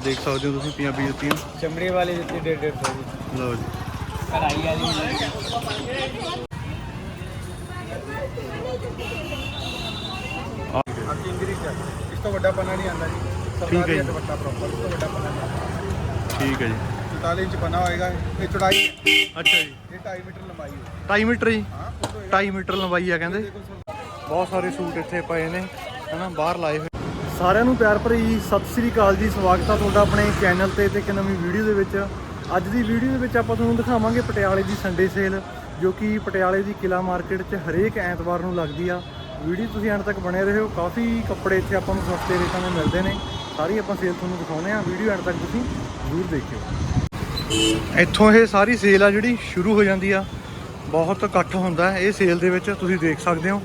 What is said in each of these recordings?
ਆ ਦੇਖ ਸਕਦੇ ਹੋ ਤੁਸੀਂ ਪੰਜਾਬੀ ਜੁੱਤੀਆਂ। ਚਮੜੀ ਵਾਲੀ ਜੁੱਤੀ 150 ਸੌ ਦੀ। ਲਓ ਜੀ। ਕਢਾਈ ਵਾਲੀ ਇਸ ਤੋਂ ਵੱਡਾ ਪੰਨਾ ਨਹੀਂ ਆਉਂਦਾ ਜੀ। ਠੀਕ ਹੈ ਜੀ। ਦੁਪੱਟਾ ਪ੍ਰੋਪਰ ਇਸ ਤੋਂ ਵੱਡਾ ਪੰਨਾ ਠੀਕ ਹੈ ਜੀ। 44 ਇੰਚ ਪੰਨਾ ਹੋਏਗਾ। ਇਹ ਚੌੜਾਈ ਅੱਛਾ ਜੀ। ਇਹ 2.5 ਮੀਟਰ ਲੰਬਾਈ ਹੈ। 2.5 ਮੀਟਰ ਜੀ? ਹਾਂ ਫੋਟੋ ਹੋਏਗਾ 2.5 ਮੀਟਰ ਲੰਬਾਈ ਆ ਕਹਿੰਦੇ। ਬਹੁਤ ਸਾਰੇ ਸੂਟ ਇੱਥੇ ਪਏ ਨੇ। ਹਨਾ ਬਾਹਰ ਲਾਏ ਹੋਏ ਸਾਰਿਆਂ ਨੂੰ ਪਿਆਰ ਭਰੀ ਸਤਿ ਸ੍ਰੀ ਅਕਾਲ ਜੀ। ਸਵਾਗਤ ਆ ਤੁਹਾਡਾ ਆਪਣੇ ਚੈਨਲ ਤੇ ਤੇ ਇੱਕ ਨਵੀਂ ਵੀਡੀਓ ਦੇ ਵਿੱਚ। ਅੱਜ ਦੀ ਵੀਡੀਓ ਦੇ ਵਿੱਚ ਆਪਾਂ ਤੁਹਾਨੂੰ ਦਿਖਾਵਾਂਗੇ ਪਟਿਆਲੇ ਦੀ ਸੰਡੇ ਸੇਲ ਜੋ ਕਿ ਪਟਿਆਲੇ ਦੀ ਕਿਲਾ ਮਾਰਕੀਟ 'ਚ ਹਰੇਕ ਐਤਵਾਰ ਨੂੰ ਲੱਗਦੀ ਆ। ਵੀਡੀਓ ਤੁਸੀਂ ਅੰਤ ਤੱਕ ਬਣੇ ਰਹੋ। ਕਾਫੀ ਕੱਪੜੇ ਇੱਥੇ ਆਪਾਂ ਨੂੰ ਸਸਤੇ ਰੇਟਾਂ 'ਤੇ ਮਿਲਦੇ ਨੇ। ਸਾਰੀ ਆਪਾਂ ਸੇਲ ਤੁਹਾਨੂੰ ਦਿਖਾਉਣੇ ਆ ਵੀਡੀਓ ਅੰਤ ਤੱਕ ਤੁਸੀਂ ਜ਼ਰੂਰ ਦੇਖਿਓ। ਇੱਥੋਂ ਇਹ ਸਾਰੀ ਸੇਲ ਆ ਜਿਹੜੀ ਸ਼ੁਰੂ ਹੋ ਜਾਂਦੀ ਆ। ਬਹੁਤ ਇਕੱਠ ਹੁੰਦਾ। ਇਹ ਸੇਲ ਦੇ ਵਿੱਚ ਤੁਸੀਂ ਦੇਖ ਸਕਦੇ ਹੋ।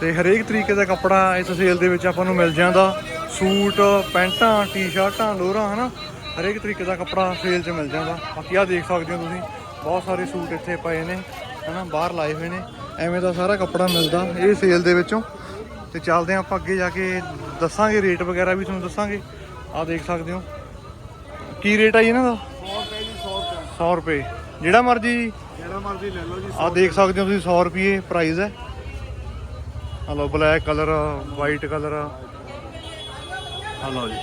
ਤੇ ਹਰੇਕ ਤਰੀਕੇ ਦਾ ਕੱਪੜਾ ਇਸ ਸੇਲ ਦੇ ਵਿੱਚ ਆਪਾਂ ਨੂੰ ਮਿਲ ਜਾਂਦਾ। ਸੂਟ ਪੈਂਟਾਂ ਟੀ-ਸ਼ਰਟਾਂ ਲੋਅਰਾਂ ਹਨਾ? ਹਰੇਕ ਤਰੀਕੇ ਦਾ ਕੱਪੜਾ ਸੇਲ 'ਚ ਮਿਲ ਜਾਂਦਾ। ਬਾਕੀ ਆ ਦੇਖ ਸਕਦੇ ਹੋ ਤੁਸੀਂ ਬਹੁਤ ਸਾਰੇ ਸੂਟ ਇੱਥੇ ਪਏ ਨੇ ਹਨਾ? ਬਾਹਰ ਲਾਏ ਹੋਏ ਨੇ। ਐਵੇਂ ਦਾ ਸਾਰਾ ਕੱਪੜਾ ਮਿਲਦਾ ਇਹ ਸੇਲ ਦੇ ਵਿੱਚੋਂ। ਤੇ ਚੱਲਦੇ ਹਾਂ ਆਪਾਂ ਅੱਗੇ ਜਾ ਕੇ ਦੱਸਾਂਗੇ ਰੇਟ ਵਗੈਰਾ ਵੀ ਤੁਹਾਨੂੰ ਦੱਸਾਂਗੇ। ਆ ਦੇਖ ਸਕਦੇ ਹੋ। ਕੀ ਰੇਟ ਆ ਜੀ ਇਹਨਾਂ ਦਾ? 100 ਰੁਪਏ ਜੀ 100 ਰੁਪਏ। 100 ਰੁਪਏ। ਜਿਹੜਾ ਮਰਜ਼ੀ ਜਿਹੜਾ ਮਰਜ਼ੀ ਲੈ ਲਓ ਜੀ ਆ ਦੇਖ ਸਕਦੇ ਹੋ ਤੁਸੀਂ 100 ਰੁਪਏ ਪ੍ਰਾਈਸ ਹੈ। ਆ ਬਲੈਕ ਕਲਰ ਵਾਈਟ ਕਲਰ ਆ ਲਓ ਜੀ।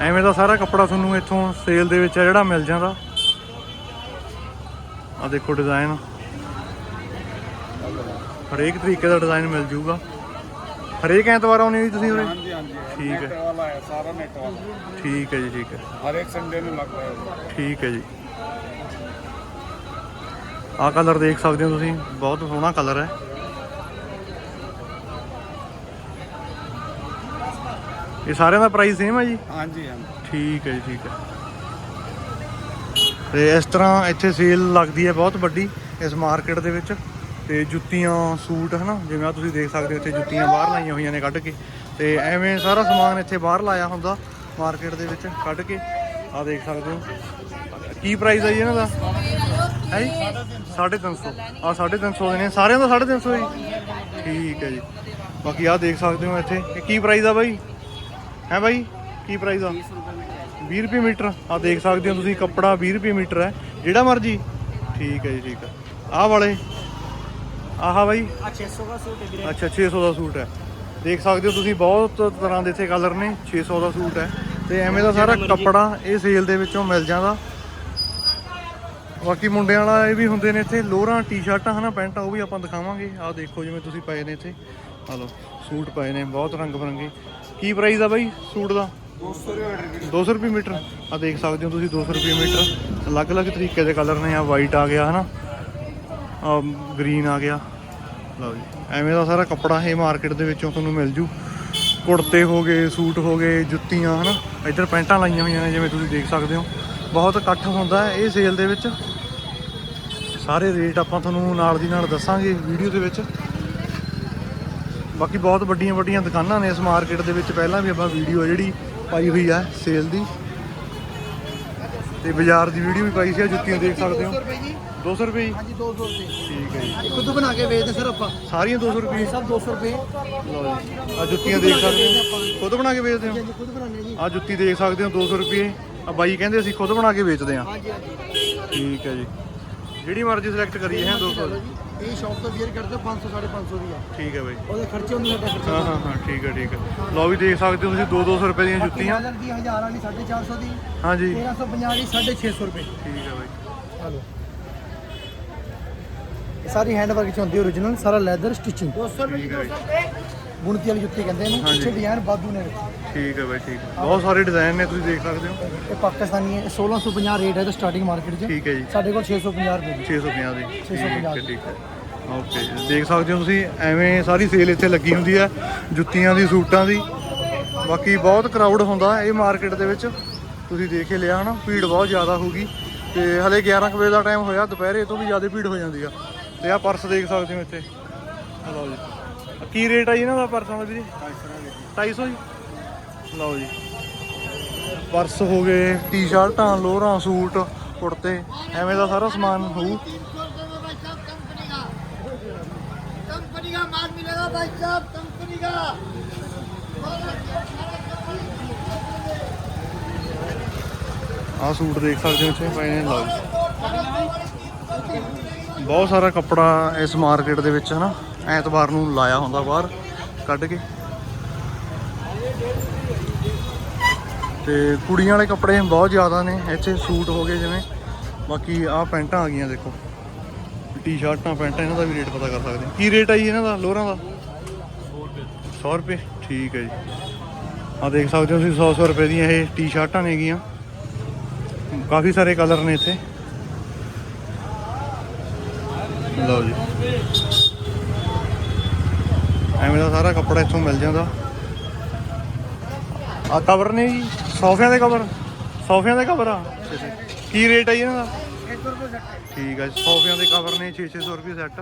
ਐਵੇਂ ਦਾ ਸਾਰਾ ਕੱਪੜਾ ਤੁਹਾਨੂੰ ਇੱਥੋਂ ਸੇਲ ਦੇ ਵਿੱਚ ਆ ਜਿਹੜਾ ਮਿਲ ਜਾਂਦਾ। ਆ ਦੇਖੋ ਡਿਜ਼ਾਈਨ ਹਰੇਕ ਤਰੀਕੇ ਦਾ ਡਿਜ਼ਾਈਨ ਮਿਲ ਜੂਗਾ। ਹਰੇਕ ਐਤਵਾਰ ਆਉਣੀ ਜੀ ਤੁਸੀਂ ਉਰੇ? ਹਾਂਜੀ ਹਾਂਜੀ ਠੀਕ ਹੈ। ਨੈਟ ਵਾਲਾ ਹੈ ਸਾਰਾ ਨੈਟ ਵਾਲਾ। ਠੀਕ ਹੈ ਜੀ ਠੀਕ ਹੈ। ਹਰ ਇੱਕ ਸੰਡੇ ਨੂੰ ਲੱਗਦਾ ਹੈ। ਠੀਕ ਹੈ ਜੀ। ਆਹ ਕਲਰ ਦੇਖ ਸਕਦੇ ਹੋ ਤੁਸੀਂ ਬਹੁਤ ਸੋਹਣਾ ਕਲਰ ਹੈ। ਇਹ ਸਾਰਿਆਂ ਦਾ ਪ੍ਰਾਈਸ ਸੇਮ ਹੈ ਜੀ? ਹਾਂਜੀ ਹਾਂਜੀ। ਠੀਕ ਹੈ ਜੀ ਠੀਕ ਹੈ। ਤੇ ਇਸ ਤਰ੍ਹਾਂ ਇੱਥੇ ਸੇਲ ਲੱਗਦੀ ਹੈ ਬਹੁਤ ਵੱਡੀ ਇਸ ਮਾਰਕੀਟ ਦੇ ਵਿੱਚ। ਤੇ ਜੁੱਤੀਆਂ ਸੂਟ ਹਨਾ ਜਿਵੇਂ ਆ ਤੁਸੀਂ ਦੇਖ ਸਕਦੇ ਹੋ ਇੱਥੇ ਜੁੱਤੀਆਂ ਬਾਹਰ ਲਾਈਆਂ ਹੋਈਆਂ ਨੇ ਕੱਢ ਕੇ। ਤੇ ਐਵੇਂ ਸਾਰਾ ਸਮਾਨ ਇੱਥੇ ਬਾਹਰ ਲਾਇਆ ਹੁੰਦਾ ਮਾਰਕੀਟ ਦੇ ਵਿੱਚ ਕੱਢ ਕੇ। ਆ ਦੇਖ ਸਕਦੇ ਹੋ। ਕੀ ਪ੍ਰਾਈਸ ਹੈ ਜੀ ਇਹਨਾਂ ਦਾ? ਹੈ? ਜੀ 350 ਆ 350 ਦੇ ਨੇ। ਸਾਰਿਆਂ ਦਾ 350 ਜੀ ਠੀਕ ਹੈ ਜੀ। ਬਾਕੀ ਆ ਦੇਖ ਸਕਦੇ ਹੋ ਇੱਥੇ। ਇਹ ਕੀ ਪ੍ਰਾਈਸ ਆ ਬਾਈ? ਹੈ ਬਾਈ? ਕੀ ਪ੍ਰਾਈਸ ਆ? 20 ਰੁਪਏ ਮੀਟਰ। ਆ ਦੇਖ ਸਕਦੇ ਹੋ ਤੁਸੀਂ ਕੱਪੜਾ 20 ਰੁਪਏ ਮੀਟਰ ਹੈ। ਜਿਹੜਾ ਮਰਜ਼ੀ। ਠੀਕ ਹੈ ਜੀ ਠੀਕ ਹੈ। ਆਹ ਵਾਲੇ? ਆਹ ਬਾਈ? ਆ 600 ਦਾ ਸੂਟ ਹੈ ਅੱਛਾ 600 ਦਾ ਸੂਟ ਹੈ। ਦੇਖ ਸਕਦੇ ਹੋ ਤੁਸੀਂ ਬਹੁਤ ਤਰ੍ਹਾਂ ਦੇ ਇੱਥੇ ਕਲਰ ਨੇ। 600 ਦਾ ਸੂਟ ਹੈ। ਤੇ ਐਵੇਂ ਦਾ ਸਾਰਾ ਕੱਪੜਾ ਇਹ ਸੇਲ ਦੇ ਵਿੱਚੋਂ ਮਿਲ ਜਾਂਦਾ। ਬਾਕੀ ਮੁੰਡਿਆਂ ਵਾਲਾ ਇਹ ਵੀ ਹੁੰਦੇ ਨੇ ਇੱਥੇ ਲੋਅਰਾਂ ਟੀ-ਸ਼ਰਟਾਂ, ਹਨਾ, ਪੈਂਟਾਂ, ਉਹ ਵੀ ਆਪਾਂ ਦਿਖਾਵਾਂਗੇ। ਆਹ ਦੇਖੋ ਜਿਵੇਂ ਤੁਸੀਂ ਪਏ ਨੇ ਇੱਥੇ। ਆ ਲਓ, ਸੂਟ ਪਏ ਨੇ, ਬਹੁਤ ਰੰਗ ਬਰੰਗੇ। ਕੀ ਪ੍ਰਾਈਸ ਆ ਬਾਈ ਸੂਟ ਦਾ? 200 ਰੁਪਏ 200 ਰੁਪਏ ਮੀਟਰ। ਆ ਦੇਖ ਸਕਦੇ ਹੋ ਤੁਸੀਂ 200 ਰੁਪਏ ਮੀਟਰ। ਅਲੱਗ-ਅਲੱਗ ਤਰੀਕੇ ਦੇ ਕਲਰ ਨੇ ਆ ਵਾਈਟ ਆ ਗਿਆ, ਹਨਾ। ਆ ਗ੍ਰੀਨ ਆ ਗਿਆ। ਲਓ ਜੀ, ਐਵੇਂ ਦਾ ਸਾਰਾ ਕੱਪੜਾ ਇਹ ਮਾਰਕੀਟ ਦੇ ਵਿੱਚੋਂ ਤੁਹਾਨੂੰ ਮਿਲ ਜੂ। ਕੁੜਤੇ ਹੋ ਗਏ, ਸੂਟ ਹੋ ਗਏ, ਜੁੱਤੀਆਂ, ਹਨਾ। ਇੱਧਰ ਪੈਂਟਾਂ ਲਾਈਆਂ ਹੋਈਆਂ ਨੇ, ਜਿਵੇਂ ਤੁਸੀਂ ਦੇਖ ਸਕਦੇ ਹੋ। ਬਹੁਤ ਇਕੱਠ ਹੁੰਦਾ ਇਹ ਸੇਲ ਦੇ ਵਿੱਚ। ਸਾਰੇ ਰੇਟ ਆਪਾਂ ਤੁਹਾਨੂੰ ਨਾਲ ਦੀ ਨਾਲ ਦੱਸਾਂਗੇ ਵੀਡੀਓ ਦੇ ਵਿੱਚ। ਬਾਕੀ ਬਹੁਤ ਵੱਡੀਆਂ ਵੱਡੀਆਂ ਦੁਕਾਨਾਂ ਨੇ ਇਸ ਮਾਰਕੀਟ ਦੇ ਵਿੱਚ। ਪਹਿਲਾਂ ਵੀ ਆਪਾਂ ਵੀਡੀਓ ਜਿਹੜੀ ਪਾਈ ਹੋਈ ਆ ਸੇਲ ਦੀ। ਤੇ ਬਾਜ਼ਾਰ ਦੀ ਵੀਡੀਓ ਵੀ ਪਾਈ ਸੀ ਆ ਜੁੱਤੀਆਂ ਦੇਖ ਸਕਦੇ ਹੋ। ਰੁਪਏ ਜੀ। 200 ਰੁਪਏ ਜੀ? ਹਾਂਜੀ 200 ਰੁਪਏ। ਠੀਕ ਹੈ ਜੀ। ਖੁਦ ਬਣਾ ਕੇ ਵੇਚਦੇ ਸਰ ਆਪਾਂ। ਸਾਰੀਆਂ 200 ਰੁਪਏ ਸਭ 200 ਰੁਪਏ। ਲਓ ਜੀ। ਆ ਜੁੱਤੀਆਂ ਦੇਖ ਸਕਦੇ ਹੋ। ਖੁਦ ਬਣਾ ਕੇ ਵੇਚਦੇ ਹੋ? ਖੁਦ ਬਣਾਉਂਦੇ ਜੀ। ਆ ਜੁੱਤੀ ਦੇਖ ਸਕਦੇ ਹੋ 200 ਰੁਪਏ। ਆ ਬਾਈ ਕਹਿੰਦੇ ਅਸੀਂ ਖੁਦ ਬਣਾ ਕੇ ਵੇਚਦੇ ਆ ਹਾਂਜੀ ਹਾਂਜੀ। ਠੀਕ ਹੈ ਜੀ। ਜਿਹੜੀ ਮਰਜ਼ੀ ਸਿਲੈਕਟ ਕਰੀਏ ਹੈ 200 ਦੀ। ਇਹ ਸ਼ਾਪ ਤੋਂ ਵੀਅਰ ਕਰਦੇ 500 550 ਦੀ ਆ। ਠੀਕ ਹੈ ਬਾਈ। ਉਹਦੇ ਖਰਚੇ ਉਹਨੂੰ ਸਾਡਾ ਖਰਚਾ। ਹਾਂ ਹਾਂ ਹਾਂ ਠੀਕ ਹੈ ਠੀਕ ਹੈ। ਲਓ ਵੀ ਦੇਖ ਸਕਦੇ ਹੋ ਤੁਸੀਂ 2-200 ਰੁਪਏ ਦੀਆਂ ਜੁੱਤੀਆਂ। ਹਜ਼ਾਰ ਦੀ ਹਜ਼ਾਰ ਵਾਲੀ 450 ਦੀ ਹਾਂਜੀ। 1350 ਦੀ 650 ਰੁਪਏ। ਠੀਕ ਹੈ ਬਾਈ। ਹਲੋ। ਸਾਰੀ ਹੈਂਡ ਵਰਕ ਚ ਹੁੰਦੀ origignal ਸਾਰਾ ਲੈਦਰ ਸਟਿਚਿੰਗ 200 ਰੁਪਏ ਠੀਕ ਹੈ ਬਾਈ। ਬੁਣਤੀ ਵਾਲੀ ਜੁੱਤੀ ਕਹਿੰਦੇ ਹਾਂਜੀ। ਪਿੱਛੇ ਡਿਜ਼ਾਈਨ ਬਾਦੂ ਨੇ ਰੱਖੀ। ਠੀਕ ਹੈ ਬਾਈ ਠੀਕ ਹੈ। ਬਹੁਤ ਸਾਰੇ ਡਿਜ਼ਾਈਨ ਨੇ ਤੁਸੀਂ ਦੇਖ ਸਕਦੇ ਹੋ। ਇਹ ਪਾਕਿਸਤਾਨੀ ਹੈ ਇਹ 1650 ਰੇਟ ਹੈ ਤੇ ਸਟਾਰਟਿੰਗ ਮਾਰਕੀਟ 'ਚ। ਠੀਕ ਹੈ ਜੀ। ਸਾਡੇ ਕੋਲ 650 ਰੁਪਏ ਦੀ। 650 ਦੀ। ਠੀਕ 650 ਹੈ ਠੀਕ ਹੈ। ਓਕੇ ਜੀ ਦੇਖ ਸਕਦੇ ਹੋ ਤੁਸੀਂ ਐਵੇਂ ਸਾਰੀ ਸੇਲ ਇੱਥੇ ਲੱਗੀ ਹੁੰਦੀ ਹੈ ਜੁੱਤੀਆਂ ਦੀ ਸੂਟਾਂ ਦੀ। ਬਾਕੀ ਬਹੁਤ ਕਰਾਊਡ ਹੁੰਦਾ ਇਹ ਮਾਰਕੀਟ ਦੇ ਵਿੱਚ। ਤੁਸੀਂ ਦੇਖ ਹੀ ਲਿਆ ਹਨਾ ਭੀੜ ਬਹੁਤ ਜ਼ਿਆਦਾ ਹੋਊਗੀ ਤੇ ਹਲੇ 11 ਕੁ ਵਜੇ ਦਾ ਟਾਈਮ ਹੋਇਆ ਦੁਪਹਿਰੇ ਤੋਂ ਵੀ ਜ਼ਿਆਦਾ ਭੀੜ ਹੋ ਜਾਂਦੀ ਆ। ਤੇ ਆ ਪਰਸ ਦੇਖ ਸਕਦੇ ਹੋ ਇੱਥੇ। ਆਹ ਲਓ ਜੀ। ਆਹ ਕੀ ਰੇਟ ਆ ਜੀ ਇਹਨਾਂ ਦਾ ਪਰਸਾਂ ਦਾ ਵੀਰੇ 250 ਜੀ ਲਓ ਜੀ ਪਰਸ ਹੋ ਗਏ ਟੀ-ਸ਼ਰਟਾਂ ਲੋਅਰਾਂ ਸੂਟ ਕੁੜਤੇ ਐਵੇਂ ਦਾ ਸਾਰਾ ਸਮਾਨ ਹੋਊ कंपनी का कंपनी का माल मिलेगा भाई साहब कंपनी का ਆਹ ਸੂਟ ਦੇਖ ਸਕਦੇ ਹੋ ਇੱਥੇ ਪਏ ਨੇ ਲਓ ਜੀ। ਬਹੁਤ ਸਾਰਾ ਕੱਪੜਾ ਇਸ ਮਾਰਕੀਟ ਦੇ ਵਿੱਚ ਹਨਾ ਐਤਵਾਰ ਨੂੰ ਲਾਇਆ ਹੁੰਦਾ ਬਾਹਰ, ਕੱਢ ਕੇ। ਤੇ ਕੁੜੀਆਂ ਵਾਲੇ ਕੱਪੜੇ ਬਹੁਤ ਜ਼ਿਆਦਾ ਨੇ, ਇੱਥੇ ਸੂਟ ਹੋ ਗਏ ਜਿਵੇਂ। ਬਾਕੀ ਆਹ ਪੈਂਟਾਂ ਆ ਗਈਆਂ, ਦੇਖੋ। ਟੀ-ਸ਼ਰਟਾਂ ਪੈਂਟਾਂ, ਇਹਨਾਂ ਦਾ ਵੀ ਰੇਟ ਪਤਾ ਕਰ ਸਕਦੇ। ਕੀ ਰੇਟ ਆ ਜੀ ਇਹਨਾਂ ਦਾ, ਲੋਰਾਂ ਦਾ? 100 ਰੁਪਏ। ਠੀਕ ਹੈ ਜੀ। ਆ ਦੇਖ ਸਕਦੇ ਹੋ ਤੁਸੀਂ 100 100 ਰੁਪਏ ਦੀਆਂ ਇਹ ਟੀ-ਸ਼ਰਟਾਂ ਨੇਗੀਆਂ ਕਾਫੀ ਸਾਰੇ ਕਲਰ ਨੇ ਇੱਥੇ। ਲਓ ਜੀ। ਐਵੇਂ ਦਾ ਸਾਰਾ ਕੱਪੜਾ ਇੱਥੋਂ ਮਿਲ ਜਾਂਦਾ। ਆ ਕਵਰ ਨੇ ਜੀ, ਸੋਫਿਆਂ ਦੇ ਕਵਰ ਸੋਫਿਆਂ ਦੇ ਕਵਰ ਆ? ਕੀ ਰੇਟ ਆ ਜੀ ਇਹਨਾਂ ਦਾ? ਸੈੱਟ ਠੀਕ ਹੈ ਸੋਫਿਆਂ ਦੇ ਕਵਰ ਨੇ 6-600 ਰੁਪਏ ਸੈੱਟ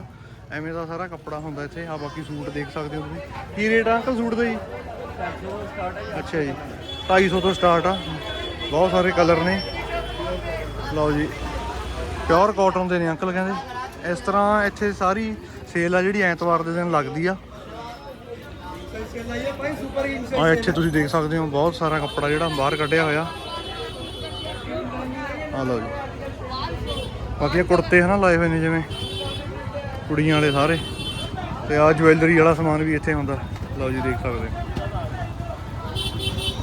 ਐਵੇਂ ਦਾ ਸਾਰਾ ਕੱਪੜਾ ਹੁੰਦਾ ਇੱਥੇ। ਆ ਬਾਕੀ ਸੂਟ ਦੇਖ ਸਕਦੇ ਹੋ ਤੁਸੀਂ। ਕੀ ਰੇਟ ਆ ਅੰਕਲ ਸੂਟ ਦਾ ਜੀ? ਅੱਛਾ ਜੀ 250 ਤੋਂ ਸਟਾਰਟ ਆ। ਬਹੁਤ ਸਾਰੇ ਕਲਰ ਨੇ। ਲਓ ਜੀ ਪਿਓਰ ਕਾਟਨ ਦੇ ਨੇ ਅੰਕਲ ਕਹਿੰਦੇ। ਇਸ ਤਰ੍ਹਾਂ ਇੱਥੇ ਸਾਰੀ ਸੇਲ ਆ ਜਿਹੜੀ ਐਤਵਾਰ ਦੇ ਦਿਨ ਲੱਗਦੀ ਆ। ਆ ਇੱਥੇ ਤੁਸੀਂ ਦੇਖ ਸਕਦੇ ਹੋ ਬਹੁਤ ਸਾਰਾ ਕੱਪੜਾ ਜਿਹੜਾ ਬਾਹਰ ਕੱਢਿਆ ਹੋਇਆ। ਆ ਲਓ ਜੀ। ਬਾਕੀ ਕੁੜਤੇ ਹਨਾ ਲਾਏ ਹੋਏ ਨੇ ਜਿਵੇਂ ਕੁੜੀਆਂ ਵਾਲੇ ਸਾਰੇ। ਤੇ ਆ ਜੁਐਲਰੀ ਵਾਲਾ ਸਮਾਨ ਵੀ ਇੱਥੇ ਹੁੰਦਾ। ਲਓ ਜੀ ਦੇਖ ਸਕਦੇ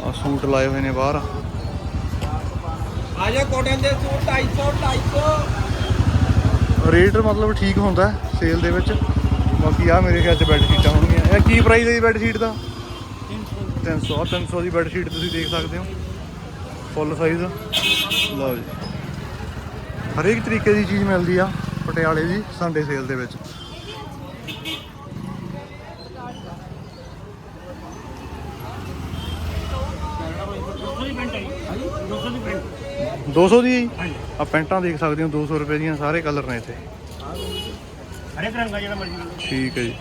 ਆ ਸੂਟ ਲਾਏ ਹੋਏ ਨੇ ਬਾਹਰ। ਆ ਜਾ ਕੋਟਨ ਦੇ ਸੂਟ 250 250 ਰੇਟ ਮਤਲਬ ਠੀਕ ਹੁੰਦਾ ਸੇਲ ਦੇ ਵਿੱਚ। ਬਾਕੀ ਆ ਮੇਰੇ ਖਿਆਲ ਚ ਬੈੱਡ ਸ਼ੀਟਾਂ ਹੋਣਗੀਆਂ। ਇਹ ਕੀ ਪ੍ਰਾਈਸ ਹੈ ਜੀ ਬੈੱਡ ਸ਼ੀਟ ਦਾ? 300 300 ਦੀ ਬੈੱਡ ਸ਼ੀਟ ਤੁਸੀਂ ਦੇਖ ਸਕਦੇ ਹੋ। ਫੁੱਲ ਸਾਈਜ਼ ਲਓ ਜੀ। ਹਰੇਕ ਤਰੀਕੇ ਦੀ ਚੀਜ਼ ਮਿਲਦੀ ਆ ਪਟਿਆਲੇ ਦੀ ਸੰਡੇ ਸੇਲ ਦੇ ਵਿੱਚ। ਦੋ ਸੌ ਦੀ ਆ ਪੈਂਟਾਂ ਦੇਖ ਸਕਦੇ ਹੋ 200 ਰੁਪਏ ਦੀਆਂ ਸਾਰੇ ਕਲਰ ਨੇ ਇੱਥੇ। ਹਰੇ ਰੰਗ ਦਾ ਜਿਹੜਾ ਮਰਜ਼ੀ ਠੀਕ ਹੈ ਜੀ।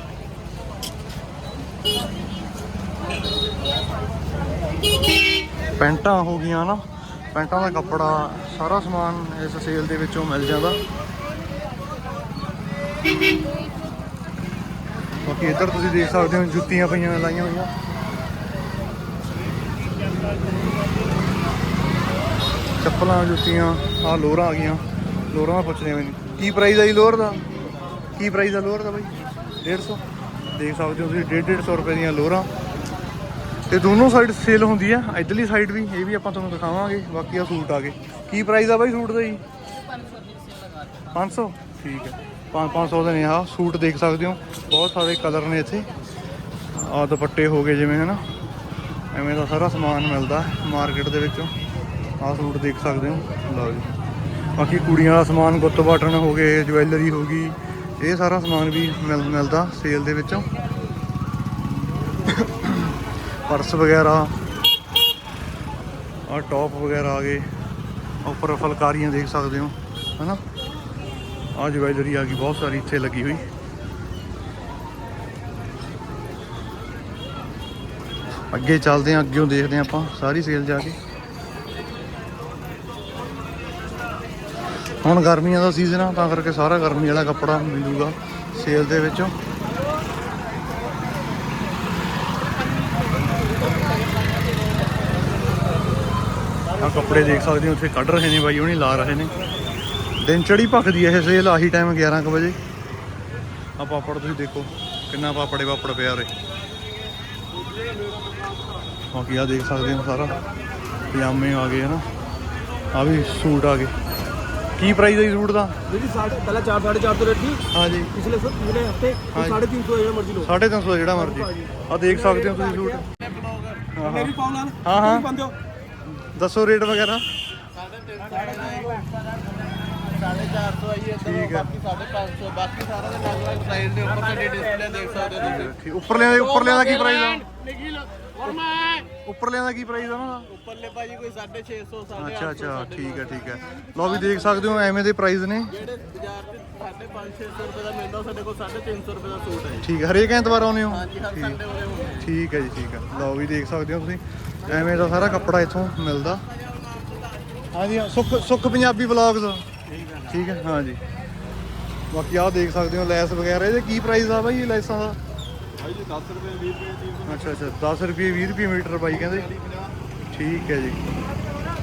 ਪੈਂਟਾਂ ਹੋ ਗਈਆਂ ਨਾ, ਪੈਂਟਾਂ ਦਾ ਕੱਪੜਾ, ਸਾਰਾ ਸਮਾਨ ਇਸ ਸੇਲ ਦੇ ਵਿੱਚੋਂ ਮਿਲ ਜਾਂਦਾ। ਬਾਕੀ ਇੱਧਰ ਤੁਸੀਂ ਦੇਖ ਸਕਦੇ ਹੋ, ਜੁੱਤੀਆਂ ਪਈਆਂ ਲਾਈਆਂ ਹੋਈਆਂ। ਚੱਪਲਾਂ, ਜੁੱਤੀਆਂ ਆ ਲੋਰਾਂ ਆ ਗਈਆਂ। ਲੋਰਾਂ ਦਾ ਪੁੱਛਦੇ ਮੈਨੂੰ, ਕੀ ਪ੍ਰਾਈਸ ਆ ਜੀ ਲੋਰ ਦਾ? ਕੀ ਪ੍ਰਾਈਸ ਆ ਲੋਰ ਦਾ ਬਾਈ? 150 ਦੇਖ ਸਕਦੇ ਹੋ ਤੁਸੀਂ 150 150 ਰੁਪਏ ਦੀਆਂ ਲੋਰਾਂ। ਤੇ ਦੋਨੋਂ ਸਾਈਡ ਸੇਲ ਹੁੰਦੀ ਆ, ਇਧਰਲੀ ਸਾਈਡ ਵੀ, ਇਹ ਵੀ ਆਪਾਂ ਤੁਹਾਨੂੰ ਦਿਖਾਵਾਂਗੇ, ਬਾਕੀ ਆ ਸੂਟ ਆ ਗਏ। ਕੀ ਪ੍ਰਾਈਸ ਆ ਬਾਈ ਸੂਟ ਦਾ ਜੀ? 500 ਠੀਕ ਹੈ 500 ਦੇ ਨੇ ਆ ਸੂਟ ਦੇਖ ਸਕਦੇ ਹੋ। ਬਹੁਤ ਸਾਰੇ ਕਲਰ ਨੇ ਇੱਥੇ। ਆ ਦੁਪੱਟੇ ਹੋ ਗਏ ਜਿਵੇਂ, ਹਨਾ। ਐਵੇਂ ਦਾ ਸਾਰਾ ਸਮਾਨ ਮਿਲਦਾ ਮਾਰਕੀਟ ਦੇ ਵਿੱਚੋਂ। ਆ ਸੂਟ ਦੇਖ ਸਕਦੇ ਹੋ। ਲਓ ਜੀ। ਬਾਕੀ ਕੁੜੀਆਂ ਦਾ ਸਮਾਨ ਗੁੱਤ ਬਾਟਣ ਹੋ ਗਏ, ਜਵੈਲਰੀ ਹੋ ਗਈ ਇਹ ਸਾਰਾ ਸਮਾਨ ਵੀ ਮਿਲ, ਮਿਲਦਾ ਸੇਲ ਦੇ ਵਿੱਚੋਂ। ਪਰਸ ਵਗੈਰਾ, ਆ ਟੌਪ ਵਗੈਰਾ ਆ ਗਏ। ਉੱਪਰ ਫਲਕਾਰੀਆਂ ਦੇਖ ਸਕਦੇ ਹੋ, ਹਨਾ? ਆ ਜਵੈਲਰੀ ਆ ਗਈ, ਬਹੁਤ ਸਾਰੀ ਇੱਥੇ ਲੱਗੀ ਹੋਈ। ਅੱਗੇ ਚੱਲਦੇ ਹਾਂ ਅੱਗੇੋਂ ਦੇਖਦੇ ਹਾਂ ਆਪਾਂ, ਸਾਰੀ ਸੇਲ ਜਾ ਕੇ। ਹੁਣ ਗਰਮੀਆਂ ਦਾ ਸੀਜ਼ਨ ਆ, ਤਾਂ ਕਰਕੇ ਸਾਰਾ ਗਰਮੀ ਵਾਲਾ ਕੱਪੜਾ ਮਿਲੂਗਾ ਸੇਲ ਦੇ ਵਿੱਚੋਂ। ਆ ਕੱਪੜੇ ਦੇਖ ਸਕਦੇ ਹੋ, ਉੱਥੇ ਕੱਢ ਰਹੇ ਨੇ ਬਾਈ, ਉਹਨੇ ਲਾ ਰਹੇ ਨੇ। ਦਿਨ ਚੜੀ ਭਖਦੀ ਹੈ ਇਹ ਸੇਲ ਆਹੀ ਟਾਈਮ 11 ਕੁ ਵਜੇ। ਆ ਪਾਪੜ ਤੁਸੀਂ ਦੇਖੋ, ਕਿੰਨਾ ਪਾਪੜੇ ਪਾਪੜ ਪਿਆ ਰੇ ਬਾਕੀ ਆ ਦੇਖ ਸਕਦੇ ਹੋ ਸਾਰਾ, ਪਜਾਮੇ ਆ ਗਏ ਹਨਾ। ਆ ਵੀ ਸੂਟ ਆ ਗਏ। ਕੀ ਪ੍ਰਾਈਸ ਹੈ ਜੀ ਸੂਟ ਦਾ? ਜਿਹੜੀ ਸਾਢੇ ਪਹਿਲਾਂ 4 4.5 ਤੋਂ ਰੇਟ ਸੀ। ਹਾਂਜੀ। ਪਿਛਲੇ ਸ- ਪਿਛਲੇ ਹਫ਼ਤੇ ਹਾਂਜੀ। 350 ਜਿਹੜਾ ਮਰਜ਼ੀ ਲਓ। 350 ਜਿਹੜਾ ਮਰਜ਼ੀ। ਆ ਦੇਖ ਸਕਦੇ ਹੋ ਤੁਸੀਂ ਸੂਟ। ਹਾਂ ਮੇਰੀ ਪਾਉ ਨਾਲ। ਹਾਂ, ਹਾਂ। ਤੁਸੀਂ ਹੋ। ਦੱਸੋ ਰੇਟ ਵਗੈਰਾ। ਸਾਢੇ ਚਾਰ ਸੌ ਆਈ ਹੈ ਠੀਕ ਹੈ। ਬਾਕੀ ਸਾਢੇ ਪੰਜ ਸੌ ਬਾਕੀ ਸਾਰਾ ਦੇ ਅਲੱਗ ਅਲੱਗ ਸਾਈਜ਼ ਦੇ ਉੱਪਰ ਤੁਹਾਡੀ ਡਿਸਪਲੇ ਦੇਖ ਸਕਦੇ ਹੋ ਤੁਸੀਂ। ਠੀਕ ਉੱਪਰਲਿਆਂ ਦੇ ਉੱਪਰਲਿਆਂ ਦਾ ਕੀ ਪ੍ਰਾਈਸ ਆ? ਨਿਖਿਲ ਔਰ ਮੈਂ ਉੱਪਰਲਿਆਂ ਦਾ ਕੀ ਪ੍ਰਾਈਸ ਆ ਉਹਨਾਂ ਦਾ? ਉੱਪਰਲੇ ਭਾਜੀ ਕੋਈ 650 ਸਾਢੇ ਅੱਛਾ ਅੱਛਾ ਠੀਕ ਹੈ ਠੀਕ ਹੈ। ਲਓ ਵੀ ਦੇਖ ਸਕਦੇ ਹੋ ਐਵੇਂ ਦੇ ਪ੍ਰਾਈਸ ਨੇ। ਜਿਹੜੇ ਬਾਜ਼ਾਰ ਪੰਜ 600 ਰੁਪਏ ਦਾ ਮਿਲਦਾ ਸਾਡੇ ਕੋਲ 350 ਰੁਪਏ ਦਾ ਸੂਟ ਹੈ। ਠੀਕ ਹੈ ਹਰੇਕ ਐਤਵਾਰ ਆਉਂਦੇ ਹੋ? ਹਾਂਜੀ ਹਰ ਸੰਡੇ ਹੋਰੇ ਹੁੰਦੇ ਆ। ਠੀਕ ਹੈ ਜੀ ਠੀਕ ਹੈ। ਲਓ ਵੀ ਦੇਖ ਸਕਦੇ ਹੋ ਤੁਸੀਂ ਐਵੇਂ ਦਾ ਸਾਰਾ ਕੱਪੜਾ ਇੱਥੋਂ ਮਿਲਦਾ। ਹਾਂਜੀ ਸੁੱਖ ਸੁੱਖ ਪੰਜਾਬੀ ਵਲੌਗਸ ਠੀਕ ਹੈ ਹਾਂਜੀ ਬਾਕੀ ਆਹ ਦੇਖ ਸਕਦੇ ਹੋ ਲੈਸ ਵਗੈਰਾ ਇਹਦੇ ਕੀ ਪ੍ਰਾਈਸ ਆ ਬਾਈ ਇਹ ਲੈਸਾਂ ਦਾ? ਭਾਈ ਜੀ 10 ਰੁਪਏ 20 ਰੁਪਏ ਦੀ ਅੱਛਾ ਅੱਛਾ 10 ਰੁਪਏ 20 ਰੁਪਏ ਮੀਟਰ ਬਾਈ ਕਹਿੰਦੇ। ਠੀਕ ਹੈ ਜੀ।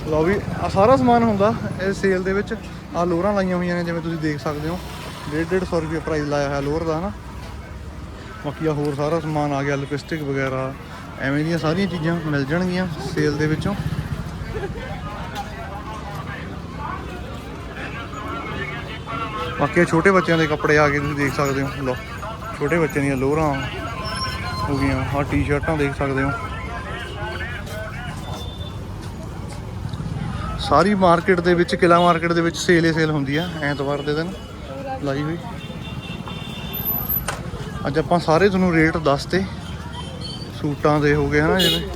ਲਓ ਵੀ ਆ ਸਾਰਾ ਸਮਾਨ ਹੁੰਦਾ ਇਹ ਸੇਲ ਦੇ ਵਿੱਚ। ਆ ਲੋਰਾਂ ਲਾਈਆਂ ਹੋਈਆਂ ਨੇ, ਜਿਵੇਂ ਤੁਸੀਂ ਦੇਖ ਸਕਦੇ ਹੋ। 1.5 150 ਰੁਪਏ ਪ੍ਰਾਈਸ ਲਾਇਆ ਹੋਇਆ ਲੋਰ ਦਾ ਨਾ ਬਾਕੀ ਆ ਹੋਰ ਸਾਰਾ ਸਮਾਨ ਆ ਗਿਆ ਲਿਪਸਟਿਕ ਵਗੈਰਾ। ਐਵੇਂ ਦੀਆਂ ਸਾਰੀਆਂ ਚੀਜ਼ਾਂ ਮਿਲ ਜਾਣਗੀਆਂ ਸੇਲ ਦੇ ਵਿੱਚੋਂ। ਬਾਕੀ ਛੋਟੇ ਬੱਚਿਆਂ ਦੇ ਕੱਪੜੇ ਆ ਗਏ, ਤੁਸੀਂ ਦੇਖ ਸਕਦੇ ਹੋ। ਲਓ, ਛੋਟੇ ਬੱਚਿਆਂ ਦੀਆਂ ਲੋਰਾਂ। ਹੋ ਗਈਆਂ। ਆਹ ਟੀ-ਸ਼ਰਟਾਂ ਦੇਖ ਸਕਦੇ ਹੋ। ਸਾਰੀ ਮਾਰਕੀਟ ਦੇ ਵਿੱਚ, ਕਿਲਾ ਮਾਰਕੀਟ ਦੇ ਵਿੱਚ ਸੇਲ ਹੀ ਸੇਲ ਹੁੰਦੀ ਆ, ਐਤਵਾਰ ਦੇ ਦਿਨ ਲਾਈ ਹੋਈ। ਅੱਜ ਆਪਾਂ ਸਾਰੇ ਤੁਹਾਨੂੰ ਰੇਟ ਦੱਸਤੇ। ਸੂਟਾਂ ਦੇ ਹੋ ਗਏ ਹਨਾ, ਜਿਵੇਂ।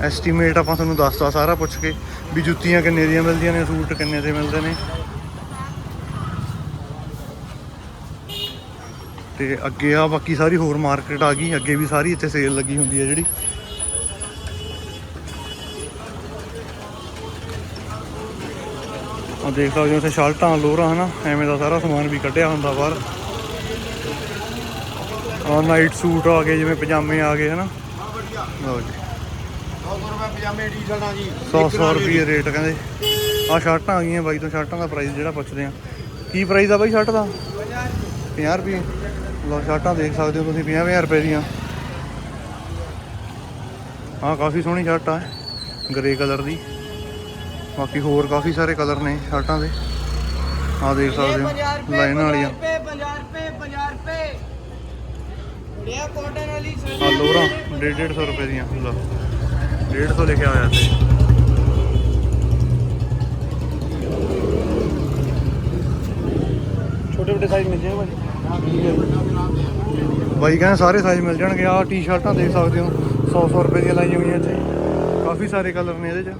ਐਸਟੀਮੇਟ ਆਪਾਂ ਤੁਹਾਨੂੰ ਦੱਸਤਾ ਸਾਰਾ ਪੁੱਛ ਕੇ ਵੀ ਜੁੱਤੀਆਂ ਕਿੰਨੇ ਦੀਆਂ ਮਿਲਦੀਆਂ ਨੇ, ਸੂਟ ਕਿੰਨੇ ਦੇ ਮਿਲਦੇ ਨੇ। ਤੇ ਅੱਗੇ ਆ ਬਾਕੀ ਸਾਰੀ ਹੋਰ ਮਾਰਕੀਟ ਆ ਗਈ, ਅੱਗੇ ਵੀ ਸਾਰੀ ਇੱਥੇ ਸੇਲ ਲੱਗੀ ਹੁੰਦੀ ਹੈ ਜਿਹੜੀ। ਆ ਦੇਖ ਸਕਦੇ ਹੋ ਇੱਥੇ ਸ਼ਰਟਾਂ, ਲੋਰਾਂ, ਹਨਾ? ਐਵੇਂ ਦਾ ਸਾਰਾ ਸਮਾਨ ਵੀ ਕੱਢਿਆ ਹੁੰਦਾ ਬਾਹਰ। ਆ ਨਾਈਟ ਸੂਟ ਆ ਗਏ, ਜਿਵੇਂ ਪਜਾਮੇ ਆ ਗਏ, ਹਨਾ? ਲਓ ਜੀ। 100 ਰੁਪਏ ਪਜਾਮੇ ਟੀ-ਸ਼ਰਟਾਂ ਜੀ 100 ਰੁਪਏ ਰੇਟ ਕਹਿੰਦੇ। ਆ ਸ਼ਰਟਾਂ ਆ ਗਈਆਂ ਬਾਈ ਤੋਂ, ਸ਼ਰਟਾਂ ਦਾ ਪ੍ਰਾਈਸ ਜਿਹੜਾ ਪੁੱਛਦੇ ਆ। ਕੀ ਪ੍ਰਾਈਸ ਆ ਬਾਈ ਸ਼ਰਟ ਦਾ? 50 ਰੁਪਏ ਲਓ ਸ਼ਰਟਾਂ ਦੇਖ ਸਕਦੇ ਹੋ ਤੁਸੀਂ 50 ਰੁਪਏ ਦੀਆਂ। ਹਾਂ ਕਾਫੀ ਸੋਹਣੀ ਸ਼ਰਟ ਆ ਗ੍ਰੇ ਕਲਰ ਦੀ। ਬਾਕੀ ਹੋਰ ਕਾਫੀ ਸਾਰੇ ਕਲਰ ਨੇ ਸ਼ਰਟਾਂ ਦੇ। ਆ ਦੇਖ ਸਕਦੇ ਹੋ ਲਾਈਨ ਵਾਲੀਆਂ 50 ਰੁਪਏ 50 ਰੁਪਏ ਬੜਿਆ ਕਾਟਨ ਵਾਲੀ ਆ ਲੋਰਾਂ 150 ਰੁਪਏ ਦੀਆਂ ਲਓ 150 ਲਿਖਿਆ ਹੋਇਆ ਤੇ ਛੋਟੇ ਵੱਡੇ ਸਾਈਜ਼ ਮਿਲ ਜਾਣਗੇ ਭਾਜੀ? ਬਾਈ ਕਹਿੰਦੇ ਸਾਰੇ ਸਾਈਜ਼ ਮਿਲ ਜਾਣਗੇ। ਆਹ ਟੀ-ਸ਼ਰਟਾਂ ਦੇਖ ਸਕਦੇ ਹੋ। 100 100 ਰੁਪਏ ਦੀਆਂ ਲਾਈਆਂ ਹੋਈਆਂ ਇੱਥੇ। ਕਾਫੀ ਸਾਰੇ ਕਲਰ ਨੇ ਇਹਦੇ 'ਚ।